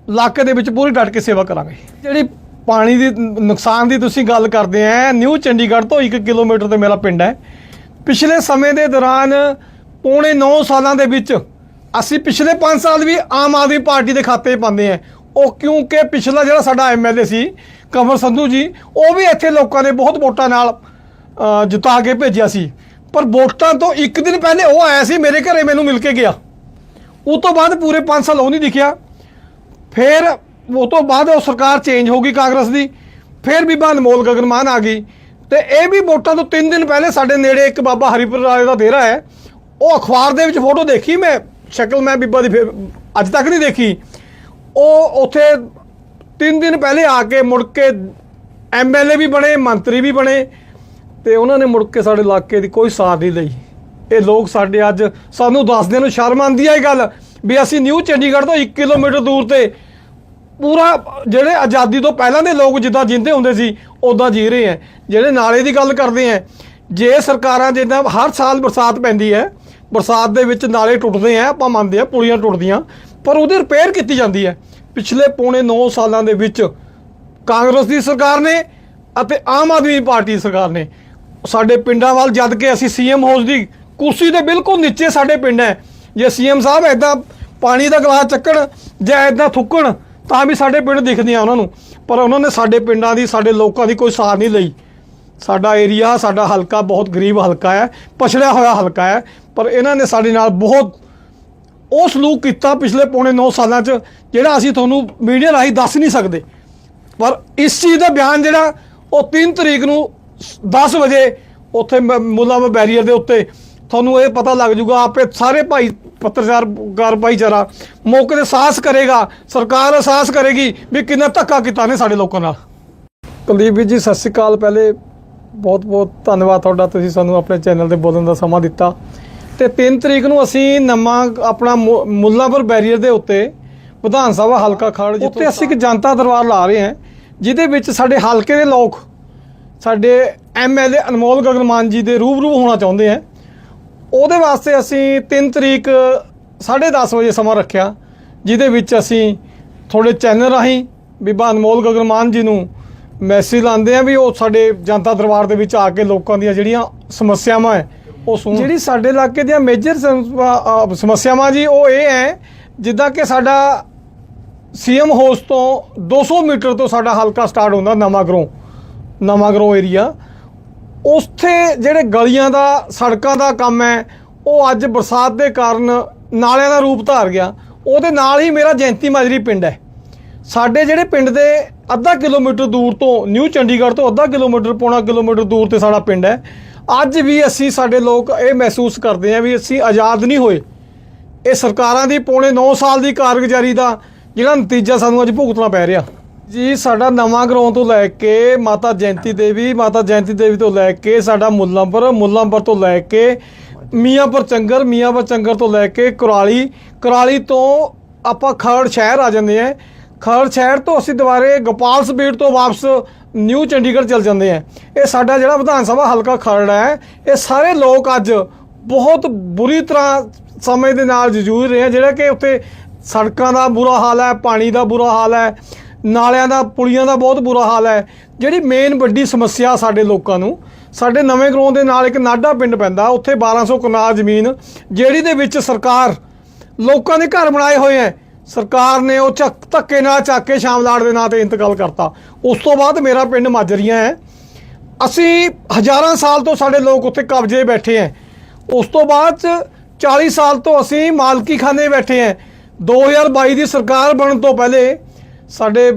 A: ਇਲਾਕੇ ਦੇ ਵਿੱਚ ਪੂਰੀ ਡਟ ਕੇ ਸੇਵਾ ਕਰਾਂਗੇ। ਜਿਹੜੀ ਪਾਣੀ ਦੀ ਨੁਕਸਾਨ ਦੀ ਤੁਸੀਂ ਗੱਲ ਕਰਦੇ ਆ ਨਿਊ ਚੰਡੀਗੜ੍ਹ ਤੋਂ 1 ਕਿਲੋਮੀਟਰ ਤੇ ਮੇਰਾ ਪਿੰਡ ਹੈ। ਪਿਛਲੇ ਸਮੇਂ ਦੇ ਦੌਰਾਨ ਪੌਣੇ 9 ਸਾਲਾਂ ਦੇ ਵਿੱਚ ਅਸੀਂ ਪਿਛਲੇ 5 ਸਾਲ ਵੀ ਆਮ ਆਦਮੀ ਪਾਰਟੀ ਦੇ ਖਾਤੇ ਪਾਉਂਦੇ ਆ। ਉਹ ਕਿਉਂਕਿ ਪਿਛਲਾ ਜਿਹੜਾ ਸਾਡਾ ਐਮਐਲਏ ਸੀ ਕੰਵਰ ਸੰਧੂ ਜੀ ਉਹ ਵੀ ਇੱਥੇ ਲੋਕਾਂ ਨੇ ਬਹੁਤ ਵੋਟਾਂ ਨਾਲ ਅ, ਜਿਤਾ ਕੇ ਭੇਜਿਆ ਸੀ। ਪਰ ਵੋਟਾਂ ਤੋਂ ਇੱਕ ਦਿਨ ਪਹਿਲੇ ਉਹ ਆਇਆ ਸੀ ਮੇਰੇ ਘਰੇ ਮੈਨੂੰ ਮਿਲ ਕੇ ਗਿਆ। ਉਹ ਤੋਂ ਬਾਅਦ ਪੂਰੇ 5 ਸਾਲ ਉਹ ਨਹੀਂ ਦਿਖਿਆ। ਫਿਰ ਉਹ ਤੋਂ ਬਾਅਦ ਉਹ ਸਰਕਾਰ ਚੇਂਜ ਹੋ ਗਈ ਕਾਂਗਰਸ ਦੀ, ਫਿਰ ਬੀਬਾ ਅਨਮੋਲ ਗਗਨ ਮਾਨ ਆ ਗਈ। ਤੇ ਇਹ ਵੀ ਵੋਟਾਂ ਤੋਂ 3 ਦਿਨ ਪਹਿਲੇ ਸਾਡੇ ਨੇੜੇ ਇੱਕ ਬਾਬਾ ਹਰੀਪੁਰ ਰਾਏ ਦਾ ਡੇਰਾ ਹੈ। ਉਹ ਅਖਬਾਰ ਦੇ ਵਿੱਚ ਫੋਟੋ ਦੇਖੀ ਮੈਂ, ਸ਼ਕਲ ਮੈਂ ਬੀਬਾ ਦੀ ਫਿਰ ਅੱਜ ਤੱਕ ਨਹੀਂ ਦੇਖੀ। ਉਹ ਉੱਥੇ 3 ਦਿਨ ਪਹਿਲੇ ਆ ਕੇ ਮੁੜ ਕੇ ਐਮਐਲਏ ਵੀ ਬਣੇ, ਮੰਤਰੀ ਵੀ ਬਣੇ, ਤੇ ਉਹਨਾਂ ਨੇ ਮੁੜ ਕੇ ਸਾਡੇ ਇਲਾਕੇ ਦੀ ਕੋਈ ਸਾਥ ਨਹੀਂ ਲਈ। ਇਹ ਲੋਕ ਸਾਡੇ ਅੱਜ ਸਾਨੂੰ ਦੱਸਦੇ ਨੂੰ, ਸ਼ਰਮ ਆਉਂਦੀ ਹੈ ਇਹ ਗੱਲ, ਵੀ ਅਸੀਂ ਨਿਊ ਚੰਡੀਗੜ੍ਹ ਤੋਂ 1 ਕਿਲੋਮੀਟਰ ਦੂਰ ਤੇ ਪੂਰਾ ਜਿਹੜੇ ਆਜ਼ਾਦੀ ਤੋਂ ਪਹਿਲਾਂ ਦੇ ਲੋਕ ਜਿੱਦਾਂ ਜਿੰਦੇ ਹੁੰਦੇ ਸੀ ਉਦਾਂ ਜੀ ਰਹੇ ਹੈ ਜਿਹੜੇ ਨਾਲੇ ਦੀ ਗੱਲ ਕਰਦੇ ਹੈ ਜੇ ਸਰਕਾਰਾਂ ਜਿੱਦਾਂ ਹਰ ਸਾਲ ਬਰਸਾਤ ਪੈਂਦੀ ਹੈ ਬਰਸਾਤ ਦੇ ਵਿੱਚ ਨਾਲੇ ਟੁੱਟਦੇ ਆ ਆਪਾਂ ਮੰਨਦੇ ਆ ਪੁਲੀਆਂ ਟੁੱਟਦੀਆਂ, ਪਰ ਉਹਦੀ ਰਿਪੇਅਰ ਕੀਤੀ ਜਾਂਦੀ ਹੈ ਪਿਛਲੇ ਪੌਣੇ 9 ਸਾਲਾਂ ਦੇ ਵਿੱਚ ਕਾਂਗਰਸ ਦੀ ਸਰਕਾਰ ਨੇ ਅਤੇ ਆਮ ਆਦਮੀ ਪਾਰਟੀ ਦੀ ਸਰਕਾਰ ਨੇ ਸਾਡੇ ਪਿੰਡਾਂ ਵੱਲ ਜਦ ਕਿ ਅਸੀਂ ਸੀਐਮ ਹਾਊਸ ਦੀ ਕੁਰਸੀ ਦੇ ਬਿਲਕੁਲ ਨੀਚੇ ਸਾਡੇ ਪਿੰਡ ਹੈ ਜੇ ਸੀਐਮ ਸਾਹਿਬ ਐਦਾਂ ਪਾਣੀ ਦਾ ਗਲਾਸ ਚੱਕਣ ਜਾਂ ਐਦਾਂ ਥੁੱਕਣ ਤਾਂ ਵੀ ਸਾਡੇ ਪਿੰਡ ਦਿਖਦੇ ਆ ਉਹਨਾਂ ਨੂੰ, ਪਰ ਉਹਨਾਂ ਨੇ ਸਾਡੇ ਪਿੰਡਾਂ ਦੀ, ਸਾਡੇ ਲੋਕਾਂ ਦੀ ਕੋਈ ਸਾਰ ਨਹੀਂ ਲਈ। ਸਾਡਾ ਏਰੀਆ, ਸਾਡਾ ਹਲਕਾ ਬਹੁਤ ਗਰੀਬ ਹਲਕਾ ਹੈ, ਪਛੜਿਆ ਹੋਇਆ ਹਲਕਾ ਹੈ, ਪਰ ਇਹਨਾਂ ਨੇ ਸਾਡੇ ਨਾਲ ਬਹੁਤ ਉਹ ਸਲੂਕ ਕੀਤਾ ਪਿਛਲੇ ਪੌਣੇ 9 ਸਾਲਾਂ 'ਚ, ਜਿਹੜਾ ਅਸੀਂ ਤੁਹਾਨੂੰ ਮੀਡੀਆ ਰਾਹੀਂ ਦੱਸ ਨਹੀਂ ਸਕਦੇ। ਪਰ ਇਸ ਚੀਜ਼ ਦਾ ਬਿਆਨ ਜਿਹੜਾ, ਉਹ 3 ਤਰੀਕ ਨੂੰ 10 ਵਜੇ ਉੱਥੇ ਮ- ਮੁੱਲਾਂਪੁਰ ਬੈਰੀਅਰ ਦੇ ਉੱਤੇ ਤੁਹਾਨੂੰ ਇਹ ਪਤਾ ਲੱਗ ਜਾਊਗਾ ਆਪੇ ਸਾਰੇ ਭਾਈ ਪੱਤਰਕਾਰ ਭਾਈਚਾਰਾ ਮੌਕੇ ਤੇ ਸਾਹਸ ਕਰੇਗਾ ਸਰਕਾਰ ਅਹਿਸਾਸ ਕਰੇਗੀ ਵੀ ਕਿੰਨਾ ਧੱਕਾ ਕੀਤਾ ਨੇ ਸਾਡੇ ਲੋਕਾਂ ਨਾਲ। ਕੁਲਦੀਪ ਵੀਰ ਜੀ ਸਤਿ ਸ਼੍ਰੀ ਅਕਾਲ। ਪਹਿਲੇ ਬਹੁਤ ਬਹੁਤ ਧੰਨਵਾਦ ਤੁਹਾਡਾ ਤੁਸੀਂ ਸਾਨੂੰ ਆਪਣੇ ਚੈਨਲ ਤੇ ਬੋਲਣ ਦਾ ਸਮਾਂ ਦਿੱਤਾ। ਤੇ 3 ਤਰੀਕ ਨੂੰ ਅਸੀਂ ਨਵਾਂ ਆਪਣਾ ਮੁੱਲਾਂਪੁਰ ਬੈਰੀਅਰ ਦੇ ਉੱਤੇ ਵਿਧਾਨ ਸਭਾ ਹਲਕਾ ਖੜ ਉੱਤੇ ਅਸੀਂ ਇੱਕ ਜਨਤਾ ਦਰਬਾਰ ਲਾ ਰਹੇ ਹਾਂ ਜਿਹਦੇ ਵਿੱਚ ਸਾਡੇ ਹਲਕੇ ਦੇ ਲੋਕ ਸਾਡੇ ਐਮਐਲਏ ਅਨਮੋਲ ਗਗਨਮਾਨ ਜੀ ਦੇ ਰੂਬਰੂ ਹੋਣਾ ਚਾਹੁੰਦੇ ਆ। ਉਹਦੇ ਵਾਸਤੇ ਅਸੀਂ 3 ਤਰੀਕ 10:30 ਵਜੇ ਸਮਾਂ ਰੱਖਿਆ, ਜਿਹਦੇ ਵਿੱਚ ਅਸੀਂ ਥੋੜੇ ਚੈਨਲ ਰਾਹੀਂ ਬੀਬਾ ਅਨਮੋਲ ਗਗਨਮਾਨ ਜੀ ਨੂੰ ਮੈਸੇਜ ਲਾਉਂਦੇ ਆ ਵੀ ਉਹ ਸਾਡੇ ਜਨਤਾ ਦਰਬਾਰ ਦੇ ਵਿੱਚ ਆ ਕੇ ਲੋਕਾਂ ਦੀਆਂ ਜਿਹੜੀਆਂ ਸਮੱਸਿਆਵਾਂ ਹੈ, ਉਹ ਸੁਣ। ਜਿਹੜੀ ਸਾਡੇ ਇਲਾਕੇ ਦੀਆਂ ਮੇਜਰ ਸਮੱਸਿਆਵਾਂ ਜੀ, ਉਹ ਇਹ ਹੈ, ਜਿੱਦਾਂ ਕਿ ਸਾਡਾ ਸੀਐਮ ਹਾਊਸ ਤੋਂ 200 ਮੀਟਰ ਤੋਂ ਸਾਡਾ ਹਲਕਾ ਸਟਾਰਟ ਹੁੰਦਾ, ਨਵਾਂ ਗਰੋਂ ਨਵਾਂ ਗਰੋਂ ਏਰੀਆ। ਉੱਥੇ ਜਿਹੜੇ ਗਲੀਆਂ ਦਾ, ਸੜਕਾਂ ਦਾ ਕੰਮ ਹੈ, ਉਹ ਅੱਜ ਬਰਸਾਤ ਦੇ ਕਾਰਨ ਨਾਲਿਆਂ ਦਾ ਰੂਪ ਧਾਰ ਗਿਆ। ਉਹਦੇ ਨਾਲ ਹੀ ਮੇਰਾ ਜੈਂਤੀ ਮਾਜਰੀ ਪਿੰਡ ਹੈ। ਸਾਡੇ ਜਿਹੜੇ ਪਿੰਡ ਦੇ ਅੱਧਾ ਕਿਲੋਮੀਟਰ ਦੂਰ ਤੋਂ, ਨਿਊ ਚੰਡੀਗੜ੍ਹ ਤੋਂ ਅੱਧਾ ਕਿਲੋਮੀਟਰ, ਪੌਣਾ ਕਿਲੋਮੀਟਰ ਦੂਰ ਤੇ ਸਾਡਾ ਪਿੰਡ ਹੈ। ਅੱਜ ਵੀ ਅਸੀਂ ਸਾਡੇ ਲੋਕ ਇਹ ਮਹਿਸੂਸ ਕਰਦੇ ਹਾਂ ਵੀ ਅਸੀਂ ਆਜ਼ਾਦ ਨਹੀਂ ਹੋਏ। ਇਹ ਸਰਕਾਰਾਂ ਦੀ ਪੌਣੇ 9 ਸਾਲ ਦੀ ਕਾਰਗੁਜ਼ਾਰੀ ਦਾ ਜਿਹੜਾ ਨਤੀਜਾ ਸਾਨੂੰ ਅੱਜ ਭੁਗਤਣਾ ਪੈ ਰਿਹਾ। ਜੀ, ਸਾਡਾ ਨਵਾਂ ਗਰਾਊਂਡ ਤੋਂ ਲੈ ਕੇ ਮਾਤਾ ਜੈਂਤੀ ਦੇਵੀ, ਮਾਤਾ ਜੈਂਤੀ ਦੇਵੀ ਤੋਂ ਲੈ ਕੇ ਸਾਡਾ ਮੁੱਲਾਂਪੁਰ ਮੁੱਲਾਂਪੁਰ ਤੋਂ ਲੈ ਕੇ ਮੀਆਂਪੁਰ ਚੰਗਰ ਮੀਆਂਪੁਰ ਚੰਗਰ ਤੋਂ ਲੈ ਕੇ ਕੁਰਾਲੀ। ਕੁਰਾਲੀ ਤੋਂ ਆਪਾਂ ਖਰੜ ਸ਼ਹਿਰ ਆ ਜਾਂਦੇ ਆ। ਖਰੜ ਸ਼ਹਿਰ ਤੋਂ ਅਸੀਂ ਦੁਬਾਰੇ ਗੋਪਾਲ ਸਪੀਡ ਤੋਂ ਵਾਪਸ ਨਿਊ ਚੰਡੀਗੜ੍ਹ ਚਲ ਜਾਂਦੇ ਆ। ਇਹ ਸਾਡਾ ਜਿਹੜਾ ਵਿਧਾਨ ਸਭਾ ਹਲਕਾ ਖਰੜ ਹੈ, ਇਹ ਸਾਰੇ ਲੋਕ ਅੱਜ ਬਹੁਤ ਬੁਰੀ ਤਰ੍ਹਾਂ ਸਮੇਂ ਦੇ ਨਾਲ ਜੂਝ ਰਹੇ ਆ, ਜਿਹੜਾ ਕਿ ਉੱਥੇ ਸੜਕਾਂ ਦਾ ਬੁਰਾ ਹਾਲ ਹੈ, ਪਾਣੀ ਦਾ ਬੁਰਾ ਹਾਲ ਹੈ ਨਾਲਿਆਂ ਦਾ, ਪੁਲੀਆਂ ਦਾ ਬਹੁਤ ਬੁਰਾ ਹਾਲ ਹੈ। ਜਿਹੜੀ ਮੇਨ ਵੱਡੀ ਸਮੱਸਿਆ ਸਾਡੇ ਲੋਕਾਂ ਨੂੰ, ਸਾਡੇ ਨਵੇਂ ਗਰਾਊਂਡ ਦੇ ਨਾਲ ਇੱਕ ਨਾਡਾ ਪਿੰਡ ਪੈਂਦਾ, ਉੱਥੇ 1200 ਕਨਾਲ ਜ਼ਮੀਨ, ਜਿਹੜੀ ਦੇ ਵਿੱਚ ਸਰਕਾਰ ਲੋਕਾਂ ਦੇ ਘਰ ਬਣਾਏ ਹੋਏ ਐ ਸਰਕਾਰ ਨੇ ਉਹ ਚੱਕ, ਧੱਕੇ ਨਾਲ ਚੱਕ ਕੇ ਸ਼ਾਮਲਾੜ ਦੇ ਨਾਂ ਤੇ ਇੰਤਕਾਲ ਕਰਤਾ। ਉਸ ਤੋਂ ਬਾਅਦ ਮੇਰਾ ਪਿੰਡ ਮਾਜਰੀਆਂ ਹੈ। ਅਸੀਂ ਹਜ਼ਾਰਾਂ ਸਾਲ ਤੋਂ ਸਾਡੇ ਲੋਕ ਉੱਥੇ ਕਬਜ਼ੇ ਬੈਠੇ ਐ ਉਸ ਤੋਂ ਬਾਅਦ ਚ 40 ਸਾਲ ਤੋਂ ਅਸੀਂ ਮਾਲਕੀ ਖਾਨੇ ਬੈਠੇ ਐ 2022 ਦੀ ਸਰਕਾਰ ਬਣਨ ਤੋਂ ਪਹਿਲੇ ਸਾਡੇ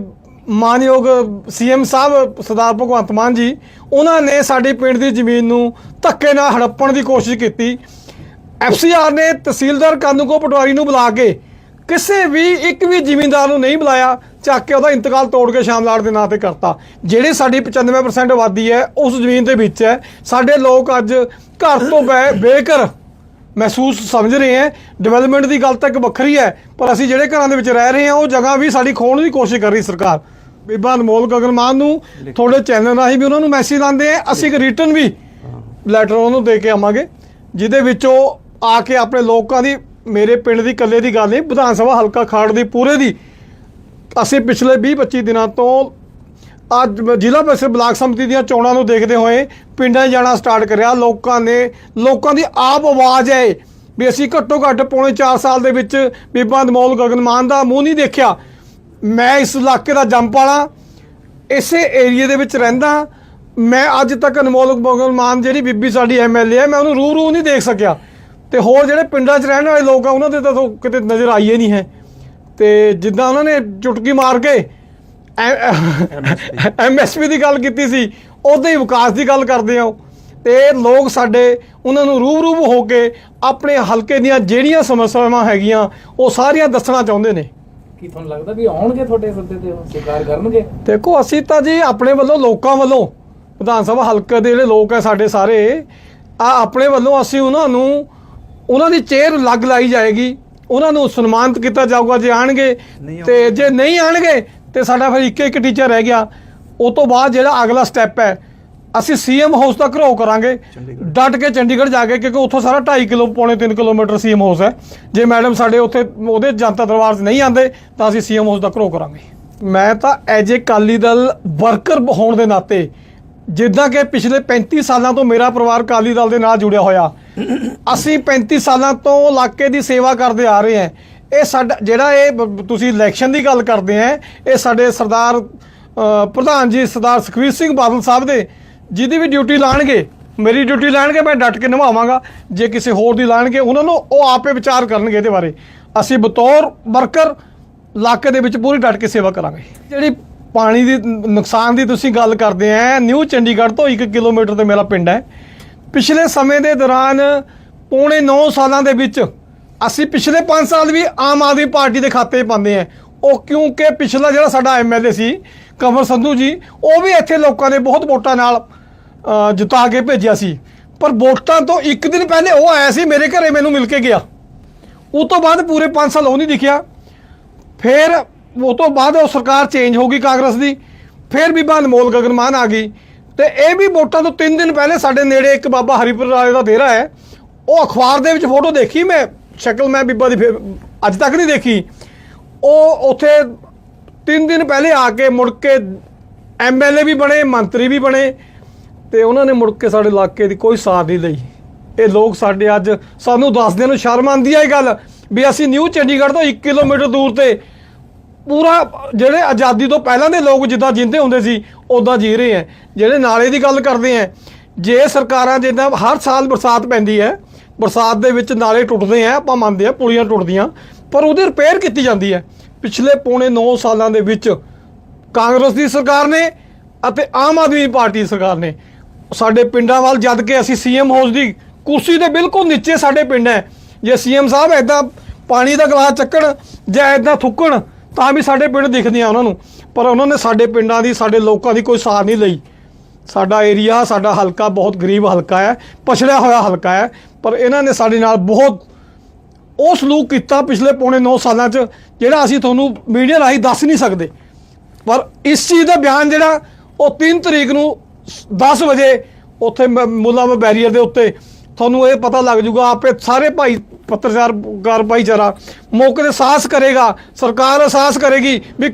A: ਮਾਨਯੋਗ ਸੀਐਮ ਸਾਹਿਬ ਸਰਦਾਰ ਭਗਵੰਤ ਮਾਨ ਜੀ, ਉਹਨਾਂ ਨੇ ਸਾਡੇ ਪਿੰਡ ਦੀ ਜ਼ਮੀਨ ਨੂੰ ਧੱਕੇ ਨਾਲ ਹੜੱਪਣ ਦੀ ਕੋਸ਼ਿਸ਼ ਕੀਤੀ। ਐਫਸੀਆਰ ਨੇ ਤਹਿਸੀਲਦਾਰ ਕਾਨੂੰਗੋ ਪਟਵਾਰੀ ਨੂੰ ਬੁਲਾ ਕੇ ਕਿਸੇ ਵੀ ਇੱਕ ਵੀ ਜ਼ਿਮੀਂਦਾਰ ਨੂੰ ਨਹੀਂ ਬੁਲਾਇਆ, ਚੱਕ ਕੇ ਉਹਦਾ ਇੰਤਕਾਲ ਤੋੜ ਕੇ ਸ਼ਾਮਲਾੜ ਦੇ ਨਾਂ ਤੇ ਕਰਤਾ। ਜਿਹੜੇ ਸਾਡੀ 95% ਆਬਾਦੀ ਹੈ, ਉਸ ਜ਼ਮੀਨ ਦੇ ਵਿੱਚ ਹੈ। ਸਾਡੇ ਲੋਕ ਅੱਜ ਘਰ ਤੋਂ ਬੇ, ਬੇਘਰ ਮਹਿਸੂਸ ਸਮਝ ਰਹੇ ਹੈ। ਡਿਵੈਲਪਮੈਂਟ ਦੀ ਗੱਲ ਤਾਂ ਇੱਕ ਵੱਖਰੀ ਹੈ, ਪਰ ਅਸੀਂ ਜਿਹੜੇ ਘਰਾਂ ਦੇ ਵਿੱਚ ਰਹਿ ਰਹੇ ਹਾਂ, ਉਹ ਜਗ੍ਹਾ ਵੀ ਸਾਡੀ ਖੋਣ ਦੀ ਕੋਸ਼ਿਸ਼ ਕਰ ਰਹੀ ਸਰਕਾਰ। ਬੀਬਾ ਅਨਮੋਲ ਗਗਨਮਾਨ ਨੂੰ ਤੁਹਾਡੇ ਚੈਨਲ ਰਾਹੀਂ ਵੀ ਉਹਨਾਂ ਨੂੰ ਮੈਸੇਜ ਲਾਉਂਦੇ ਆ ਅਸੀਂ ਇੱਕ ਰਿਟਰਨ ਵੀ ਲੈਟਰ ਉਹਨੂੰ ਦੇ ਕੇ ਆਵਾਂਗੇ, ਜਿਹਦੇ ਵਿੱਚ ਉਹ ਆ ਕੇ ਆਪਣੇ ਲੋਕਾਂ ਦੀ, ਮੇਰੇ ਪਿੰਡ ਦੀ ਇਕੱਲੇ ਦੀ ਗੱਲ ਨਹੀਂ, ਵਿਧਾਨ ਸਭਾ ਹਲਕਾ ਖਾੜ ਦੀ, ਪੂਰੇ ਦੀ। ਅਸੀਂ ਪਿਛਲੇ 20 25 ਦਿਨਾਂ ਤੋਂ ਅੱਜ ਜ਼ਿਲ੍ਹਾ ਪਰਿਸ਼ਦ ਬਲਾਕ ਸਮਿਤੀ ਦੀਆਂ ਚੋਣਾਂ ਨੂੰ ਦੇਖਦੇ ਹੋਏ ਪਿੰਡਾਂ ਜਾਣਾ ਸਟਾਰਟ ਕਰਿਆ। ਲੋਕਾਂ ਨੇ, ਲੋਕਾਂ ਦੀ ਆਪ ਆਵਾਜ਼ ਹੈ ਵੀ ਅਸੀਂ ਘੱਟੋ ਘੱਟ ਪੌਣੇ 4 ਸਾਲ ਦੇ ਵਿੱਚ ਬੀਬਾ ਅਨਮੋਲ ਗਗਨਮਾਨ ਦਾ ਮੂੰਹ ਨਹੀਂ ਦੇਖਿਆ। ਮੈਂ ਇਸ ਇਲਾਕੇ ਦਾ ਜੰਮਪਾਲਾ ਇਸੇ ਏਰੀਆ ਦੇ ਵਿੱਚ ਰਹਿੰਦਾ। ਮੈਂ ਅੱਜ ਤੱਕ ਅਨਮੋਲ ਗਗਨਮਾਨ ਜਿਹੜੀ ਬੀਬੀ ਸਾਡੀ ਐਮਐਲਏ ਹੈ, ਮੈਂ ਉਹਨੂੰ ਰੂ ਰੂ ਨਹੀਂ ਦੇਖ ਸਕਿਆ। ਤੇ ਹੋਰ ਜਿਹੜੇ ਪਿੰਡਾਂ 'ਚ ਰਹਿਣ ਵਾਲੇ ਲੋਕ ਆ, ਉਹਨਾਂ ਦੇ ਤਾਂ ਕਿਤੇ ਨਜ਼ਰ ਆਈਏ ਨਹੀਂ ਹੈ। ਤੇ ਜਿੱਦਾਂ ਉਹਨਾਂ ਨੇ ਚੁਟਕੀ ਮਾਰ ਕੇ ਐਮਐਸਪੀ ਦੀ ਗੱਲ ਕੀਤੀ ਸੀ। ਉਹਦੇ ਹੀ ਵਿਕਾਸ ਦੀ ਗੱਲ ਕਰਦੇ ਆ। ਤੇ ਲੋਕ ਸਾਡੇ ਉਹਨਾਂ ਨੂੰ ਰੂਬਰੂ ਹੋ ਕੇ ਆਪਣੇ ਹਲਕੇ ਦੀਆਂ ਜਿਹੜੀਆਂ ਸਮੱਸਿਆਵਾਂ ਹੈਗੀਆਂ ਉਹ ਸਾਰੀਆਂ ਦੱਸਣਾ ਚਾਹੁੰਦੇ ਨੇ।
B: ਕੀ ਤੁਹਾਨੂੰ ਲੱਗਦਾ ਵੀ ਆਉਣਗੇ ਤੁਹਾਡੇ ਸੱਦੇ ਤੇ ਸਵੀਕਾਰ ਕਰਨਗੇ?
A: ਦੇਖੋ ਅਸੀਂ ਤਾਂ ਜੀ ਆਪਣੇ ਵੱਲੋਂ ਲੋਕਾਂ ਵੱਲੋਂ ਵਿਧਾਨ ਸਭਾ ਹਲਕੇ ਦੇ ਜਿਹੜੇ ਲੋਕ ਹੈ ਸਾਡੇ ਸਾਰੇ ਆ ਆਪਣੇ ਵੱਲੋਂ ਅਸੀਂ ਉਹਨਾਂ ਨੂੰ ਉਹਨਾਂ ਦੀ ਚੇਅਰ ਲੱਗ ਲਾਈ ਜਾਏਗੀ। ਉਹਨਾਂ ਨੂੰ ਸਨਮਾਨਿਤ ਕੀਤਾ ਜਾਊਗਾ ਜੇ ਆਣਗੇ। ਤੇ ਜੇ ਨਹੀਂ ਆਣਗੇ ਤੇ ਸਾਡਾ ਫਿਰ ਇੱਕ ਇੱਕ ਟੀਚਰ ਰਹਿ ਗਿਆ। ਉਹ ਤੋਂ ਬਾਅਦ ਜਿਹੜਾ ਅਗਲਾ ਸਟੈਪ ਹੈ ਅਸੀਂ ਸੀਐਮ ਹਾਊਸ ਤੱਕ ਰੋ ਕਰਾਂਗੇ। ਡਟ ਕੇ ਚੰਡੀਗੜ੍ਹ ਜਾ ਕੇ ਕਿਉਂਕਿ ਉੱਥੋਂ ਸਾਰਾ 2.5 ਕਿਲੋ ਪੌਣੇ 3 ਕਿਲੋਮੀਟਰ ਸੀਐਮ ਹਾਊਸ ਹੈ। ਜੇ ਮੈਡਮ ਸਾਡੇ ਉੱਥੇ ਉਹਦੇ ਜਨਤਾ ਦਰਬਾਰ 'ਚ ਨਹੀਂ ਆਂਦੇ ਤਾਂ ਅਸੀਂ ਸੀਐਮ ਹਾਊਸ ਤੱਕ ਰੋ ਕਰਾਂਗੇ। ਮੈਂ ਤਾਂ ਐਜ ਏ ਕਾਲੀ ਦਲ ਵਰਕਰ ਹੋਣ ਦੇ ਨਾਤੇ ਜਿੱਦਾਂ ਕਿ ਪਿਛਲੇ 35 ਸਾਲਾਂ ਤੋਂ ਮੇਰਾ ਪਰਿਵਾਰ ਕਾਲੀ ਦਲ ਦੇ ਨਾਲ ਜੁੜਿਆ ਹੋਇਆ ਅਸੀਂ 35 ਸਾਲਾਂ ਤੋਂ ਇਲਾਕੇ ਦੀ ਸੇਵਾ ਕਰਦੇ ਆ ਰਹੇ ਹਾਂ। ਇਹ ਸਾਡਾ ਜਿਹੜਾ ਇਹ ਤੁਸੀਂ ਇਲੈਕਸ਼ਨ ਦੀ ਗੱਲ ਕਰਦੇ ਆ, ਇਹ ਸਾਡੇ ਸਰਦਾਰ ਪ੍ਰਧਾਨ ਜੀ ਸਰਦਾਰ ਸੁਖਬੀਰ ਸਿੰਘ ਬਾਦਲ ਸਾਹਿਬ ਦੇ ਜਿਹਦੀ ਵੀ ਡਿਊਟੀ ਲਾਣਗੇ, ਮੇਰੀ ਡਿਊਟੀ ਲਾਣਗੇ, ਮੈਂ ਡਟ ਕੇ ਨਿਭਾਵਾਂਗਾ। ਜੇ ਕਿਸੇ ਹੋਰ ਦੀ ਲਾਣਗੇ, ਉਹਨਾਂ ਨੂੰ ਉਹ ਆਪੇ ਵਿਚਾਰ ਕਰਨਗੇ ਇਹਦੇ ਬਾਰੇ। ਅਸੀਂ ਬਤੌਰ ਵਰਕਰ ਇਲਾਕੇ ਦੇ ਵਿੱਚ ਪੂਰੀ ਡਟ ਕੇ ਸੇਵਾ ਕਰਾਂਗੇ। ਜਿਹੜੀ ਪਾਣੀ ਦੀ ਨੁਕਸਾਨ ਦੀ ਤੁਸੀਂ ਗੱਲ ਕਰਦੇ ਆ, ਨਿਊ ਚੰਡੀਗੜ੍ਹ ਤੋਂ 1 ਕਿਲੋਮੀਟਰ ਤੇ ਮੇਰਾ ਪਿੰਡ ਹੈ। ਪਿਛਲੇ ਸਮੇਂ ਦੇ ਦੌਰਾਨ ਪੌਣੇ 9 ਸਾਲਾਂ ਦੇ ਵਿੱਚ ਅਸੀਂ ਪਿਛਲੇ 5 ਸਾਲ ਵੀ ਆਮ ਆਦਮੀ ਪਾਰਟੀ ਦੇ ਖਾਤੇ ਪਾਉਂਦੇ ਆ ਉਹ ਕਿਉਂਕਿ ਪਿਛਲਾ ਜਿਹੜਾ ਸਾਡਾ ਐਮਐਲਏ ਸੀ ਕੰਵਰ ਸੰਧੂ ਜੀ ਉਹ ਵੀ ਇੱਥੇ ਲੋਕਾਂ ਨੇ ਬਹੁਤ ਵੋਟਾਂ ਨਾਲ ਅ, ਜਿਤਾ ਕੇ ਭੇਜਿਆ ਸੀ। ਪਰ ਵੋਟਾਂ ਤੋਂ ਇੱਕ ਦਿਨ ਪਹਿਲੇ ਉਹ ਆਇਆ ਸੀ ਮੇਰੇ ਘਰੇ ਮੈਨੂੰ ਮਿਲ ਕੇ ਗਿਆ। ਉਹ ਤੋਂ ਬਾਅਦ ਪੂਰੇ 5 ਸਾਲ ਉਹ ਨਹੀਂ ਦਿਖਿਆ। ਫਿਰ ਉਹ ਤੋਂ ਬਾਅਦ ਉਹ ਸਰਕਾਰ ਚੇਂਜ ਹੋ ਗਈ ਕਾਂਗਰਸ ਦੀ। ਫਿਰ ਬੀਬਾ ਅਨਮੋਲ ਗਗਨਮਾਨ ਆ ਗਈ। ਤੇ ਇਹ ਵੀ ਵੋਟਾਂ ਤੋਂ 3 ਦਿਨ ਪਹਿਲੇ ਸਾਡੇ ਨੇੜੇ ਇੱਕ ਬਾਬਾ ਹਰੀਪੁਰ ਰਾਏ ਦਾ ਡੇਰਾ ਹੈ। ਉਹ ਅਖਬਾਰ ਦੇ ਵਿੱਚ ਫੋਟੋ ਦੇਖੀ ਮੈਂ। ਸ਼ਕਲ ਮੈਂ ਬੀਬਾ ਦੀ ਫਿਰ ਅੱਜ ਤੱਕ ਨਹੀਂ ਦੇਖੀ। ਉਹ ਉੱਥੇ 3 ਦਿਨ ਪਹਿਲੇ ਆ ਕੇ ਮੁੜ ਕੇ ਐਮਐਲਏ ਵੀ ਬਣੇ, ਮੰਤਰੀ ਵੀ ਬਣੇ ਤੇ ਉਹਨਾਂ ਨੇ ਮੁੜ ਕੇ ਸਾਡੇ ਇਲਾਕੇ ਦੀ ਕੋਈ ਸਾਥ ਨਹੀਂ ਲਈ। ਇਹ ਲੋਕ ਸਾਡੇ ਅੱਜ ਸਾਨੂੰ ਦੱਸਦੇ ਨੂੰ ਸ਼ਰਮ ਆਉਂਦੀ ਹੈ ਇਹ ਗੱਲ ਵੀ ਅਸੀਂ ਨਿਊ ਚੰਡੀਗੜ੍ਹ ਤੋਂ 1 ਕਿਲੋਮੀਟਰ ਦੂਰ ਤੇ ਪੂਰਾ ਜਿਹੜੇ ਆਜ਼ਾਦੀ ਤੋਂ ਪਹਿਲਾਂ ਦੇ ਲੋਕ ਜਿੱਦਾਂ ਜਿੰਦੇ ਹੁੰਦੇ ਸੀ ਉਦਾਂ ਜੀ ਰਹੇ ਹੈ ਜਿਹੜੇ ਨਾਲੇ ਦੀ ਗੱਲ ਕਰਦੇ ਹੈ ਜੇ ਸਰਕਾਰਾਂ ਜਿੱਦਾਂ ਹਰ ਸਾਲ ਬਰਸਾਤ ਪੈਂਦੀ ਹੈ ਬਰਸਾਤ ਦੇ ਵਿੱਚ ਨਾਲੇ ਟੁੱਟਦੇ ਆ, ਆਪਾਂ ਮੰਨਦੇ ਆ ਪੁਲੀਆਂ ਟੁੱਟਦੀਆਂ, ਪਰ ਉਹਦੀ ਰਿਪੇਅਰ ਕੀਤੀ ਜਾਂਦੀ ਹੈ। ਪਿਛਲੇ ਪੌਣੇ 9 ਸਾਲਾਂ ਦੇ ਵਿੱਚ ਕਾਂਗਰਸ ਦੀ ਸਰਕਾਰ ਨੇ ਅਤੇ ਆਮ ਆਦਮੀ ਪਾਰਟੀ ਦੀ ਸਰਕਾਰ ਨੇ ਸਾਡੇ ਪਿੰਡਾਂ ਵੱਲ ਜਦ ਕਿ ਅਸੀਂ ਸੀਐਮ ਹਾਊਸ ਦੀ ਕੁਰਸੀ ਦੇ ਬਿਲਕੁਲ ਨੀਚੇ ਸਾਡੇ ਪਿੰਡ ਹੈ। ਜੇ ਸੀਐਮ ਸਾਹਿਬ ਐਦਾਂ ਪਾਣੀ ਦਾ ਗਲਾਸ ਚੱਕਣ ਜਾਂ ਐਦਾਂ ਥੁੱਕਣ, ਤਾਂ ਵੀ ਸਾਡੇ ਪਿੰਡ ਦਿਖਦੇ ਦਿਖਦੀਆਂ ਉਹਨਾਂ ਨੂੰ। ਪਰ ਉਹਨਾਂ ਨੇ ਸਾਡੇ ਪਿੰਡਾਂ ਦੀ, ਸਾਡੇ ਲੋਕਾਂ ਦੀ ਕੋਈ ਸਾਰ ਨਹੀਂ ਲਈ। ਸਾਡਾ ਏਰੀਆ, ਸਾਡਾ ਹਲਕਾ ਬਹੁਤ ਗਰੀਬ ਹਲਕਾ ਹੈ, ਪਛੜਿਆ ਹੋਇਆ ਹਲਕਾ ਹੈ, ਪਰ ਇਹਨਾਂ ਨੇ ਸਾਡੇ ਨਾਲ ਬਹੁਤ ਉਹ ਸਲੂਕ ਕੀਤਾ ਪਿਛਲੇ ਪੌਣੇ 9 ਸਾਲਾਂ 'ਚ, ਜਿਹੜਾ ਅਸੀਂ ਤੁਹਾਨੂੰ ਮੀਡੀਆ ਰਾਹੀਂ ਦੱਸ ਨਹੀਂ ਸਕਦੇ। ਪਰ ਇਸ ਚੀਜ਼ ਦਾ ਬਿਆਨ ਜਿਹੜਾ, ਉਹ 3 ਤਰੀਕ ਨੂੰ 10 ਵਜੇ ਉੱਥੇ ਮ- ਮੁੱਲਾਂਵਾਲ ਬੈਰੀਅਰ ਦੇ ਉੱਤੇ ਤੁਹਾਨੂੰ ਇਹ ਪਤਾ ਲੱਗ ਜੂਗਾ ਆਪੇ ਸਾਰੇ ਭਾਈ ਪੱਤਰਕਾਰ ਭਾਈਚਾਰਾ ਮੌਕੇ ਤੇ ਸਾਹਸ ਕਰੇਗਾ, ਸਰਕਾਰ ਅਹਿਸਾਸ ਕਰੇਗੀ ਵੀ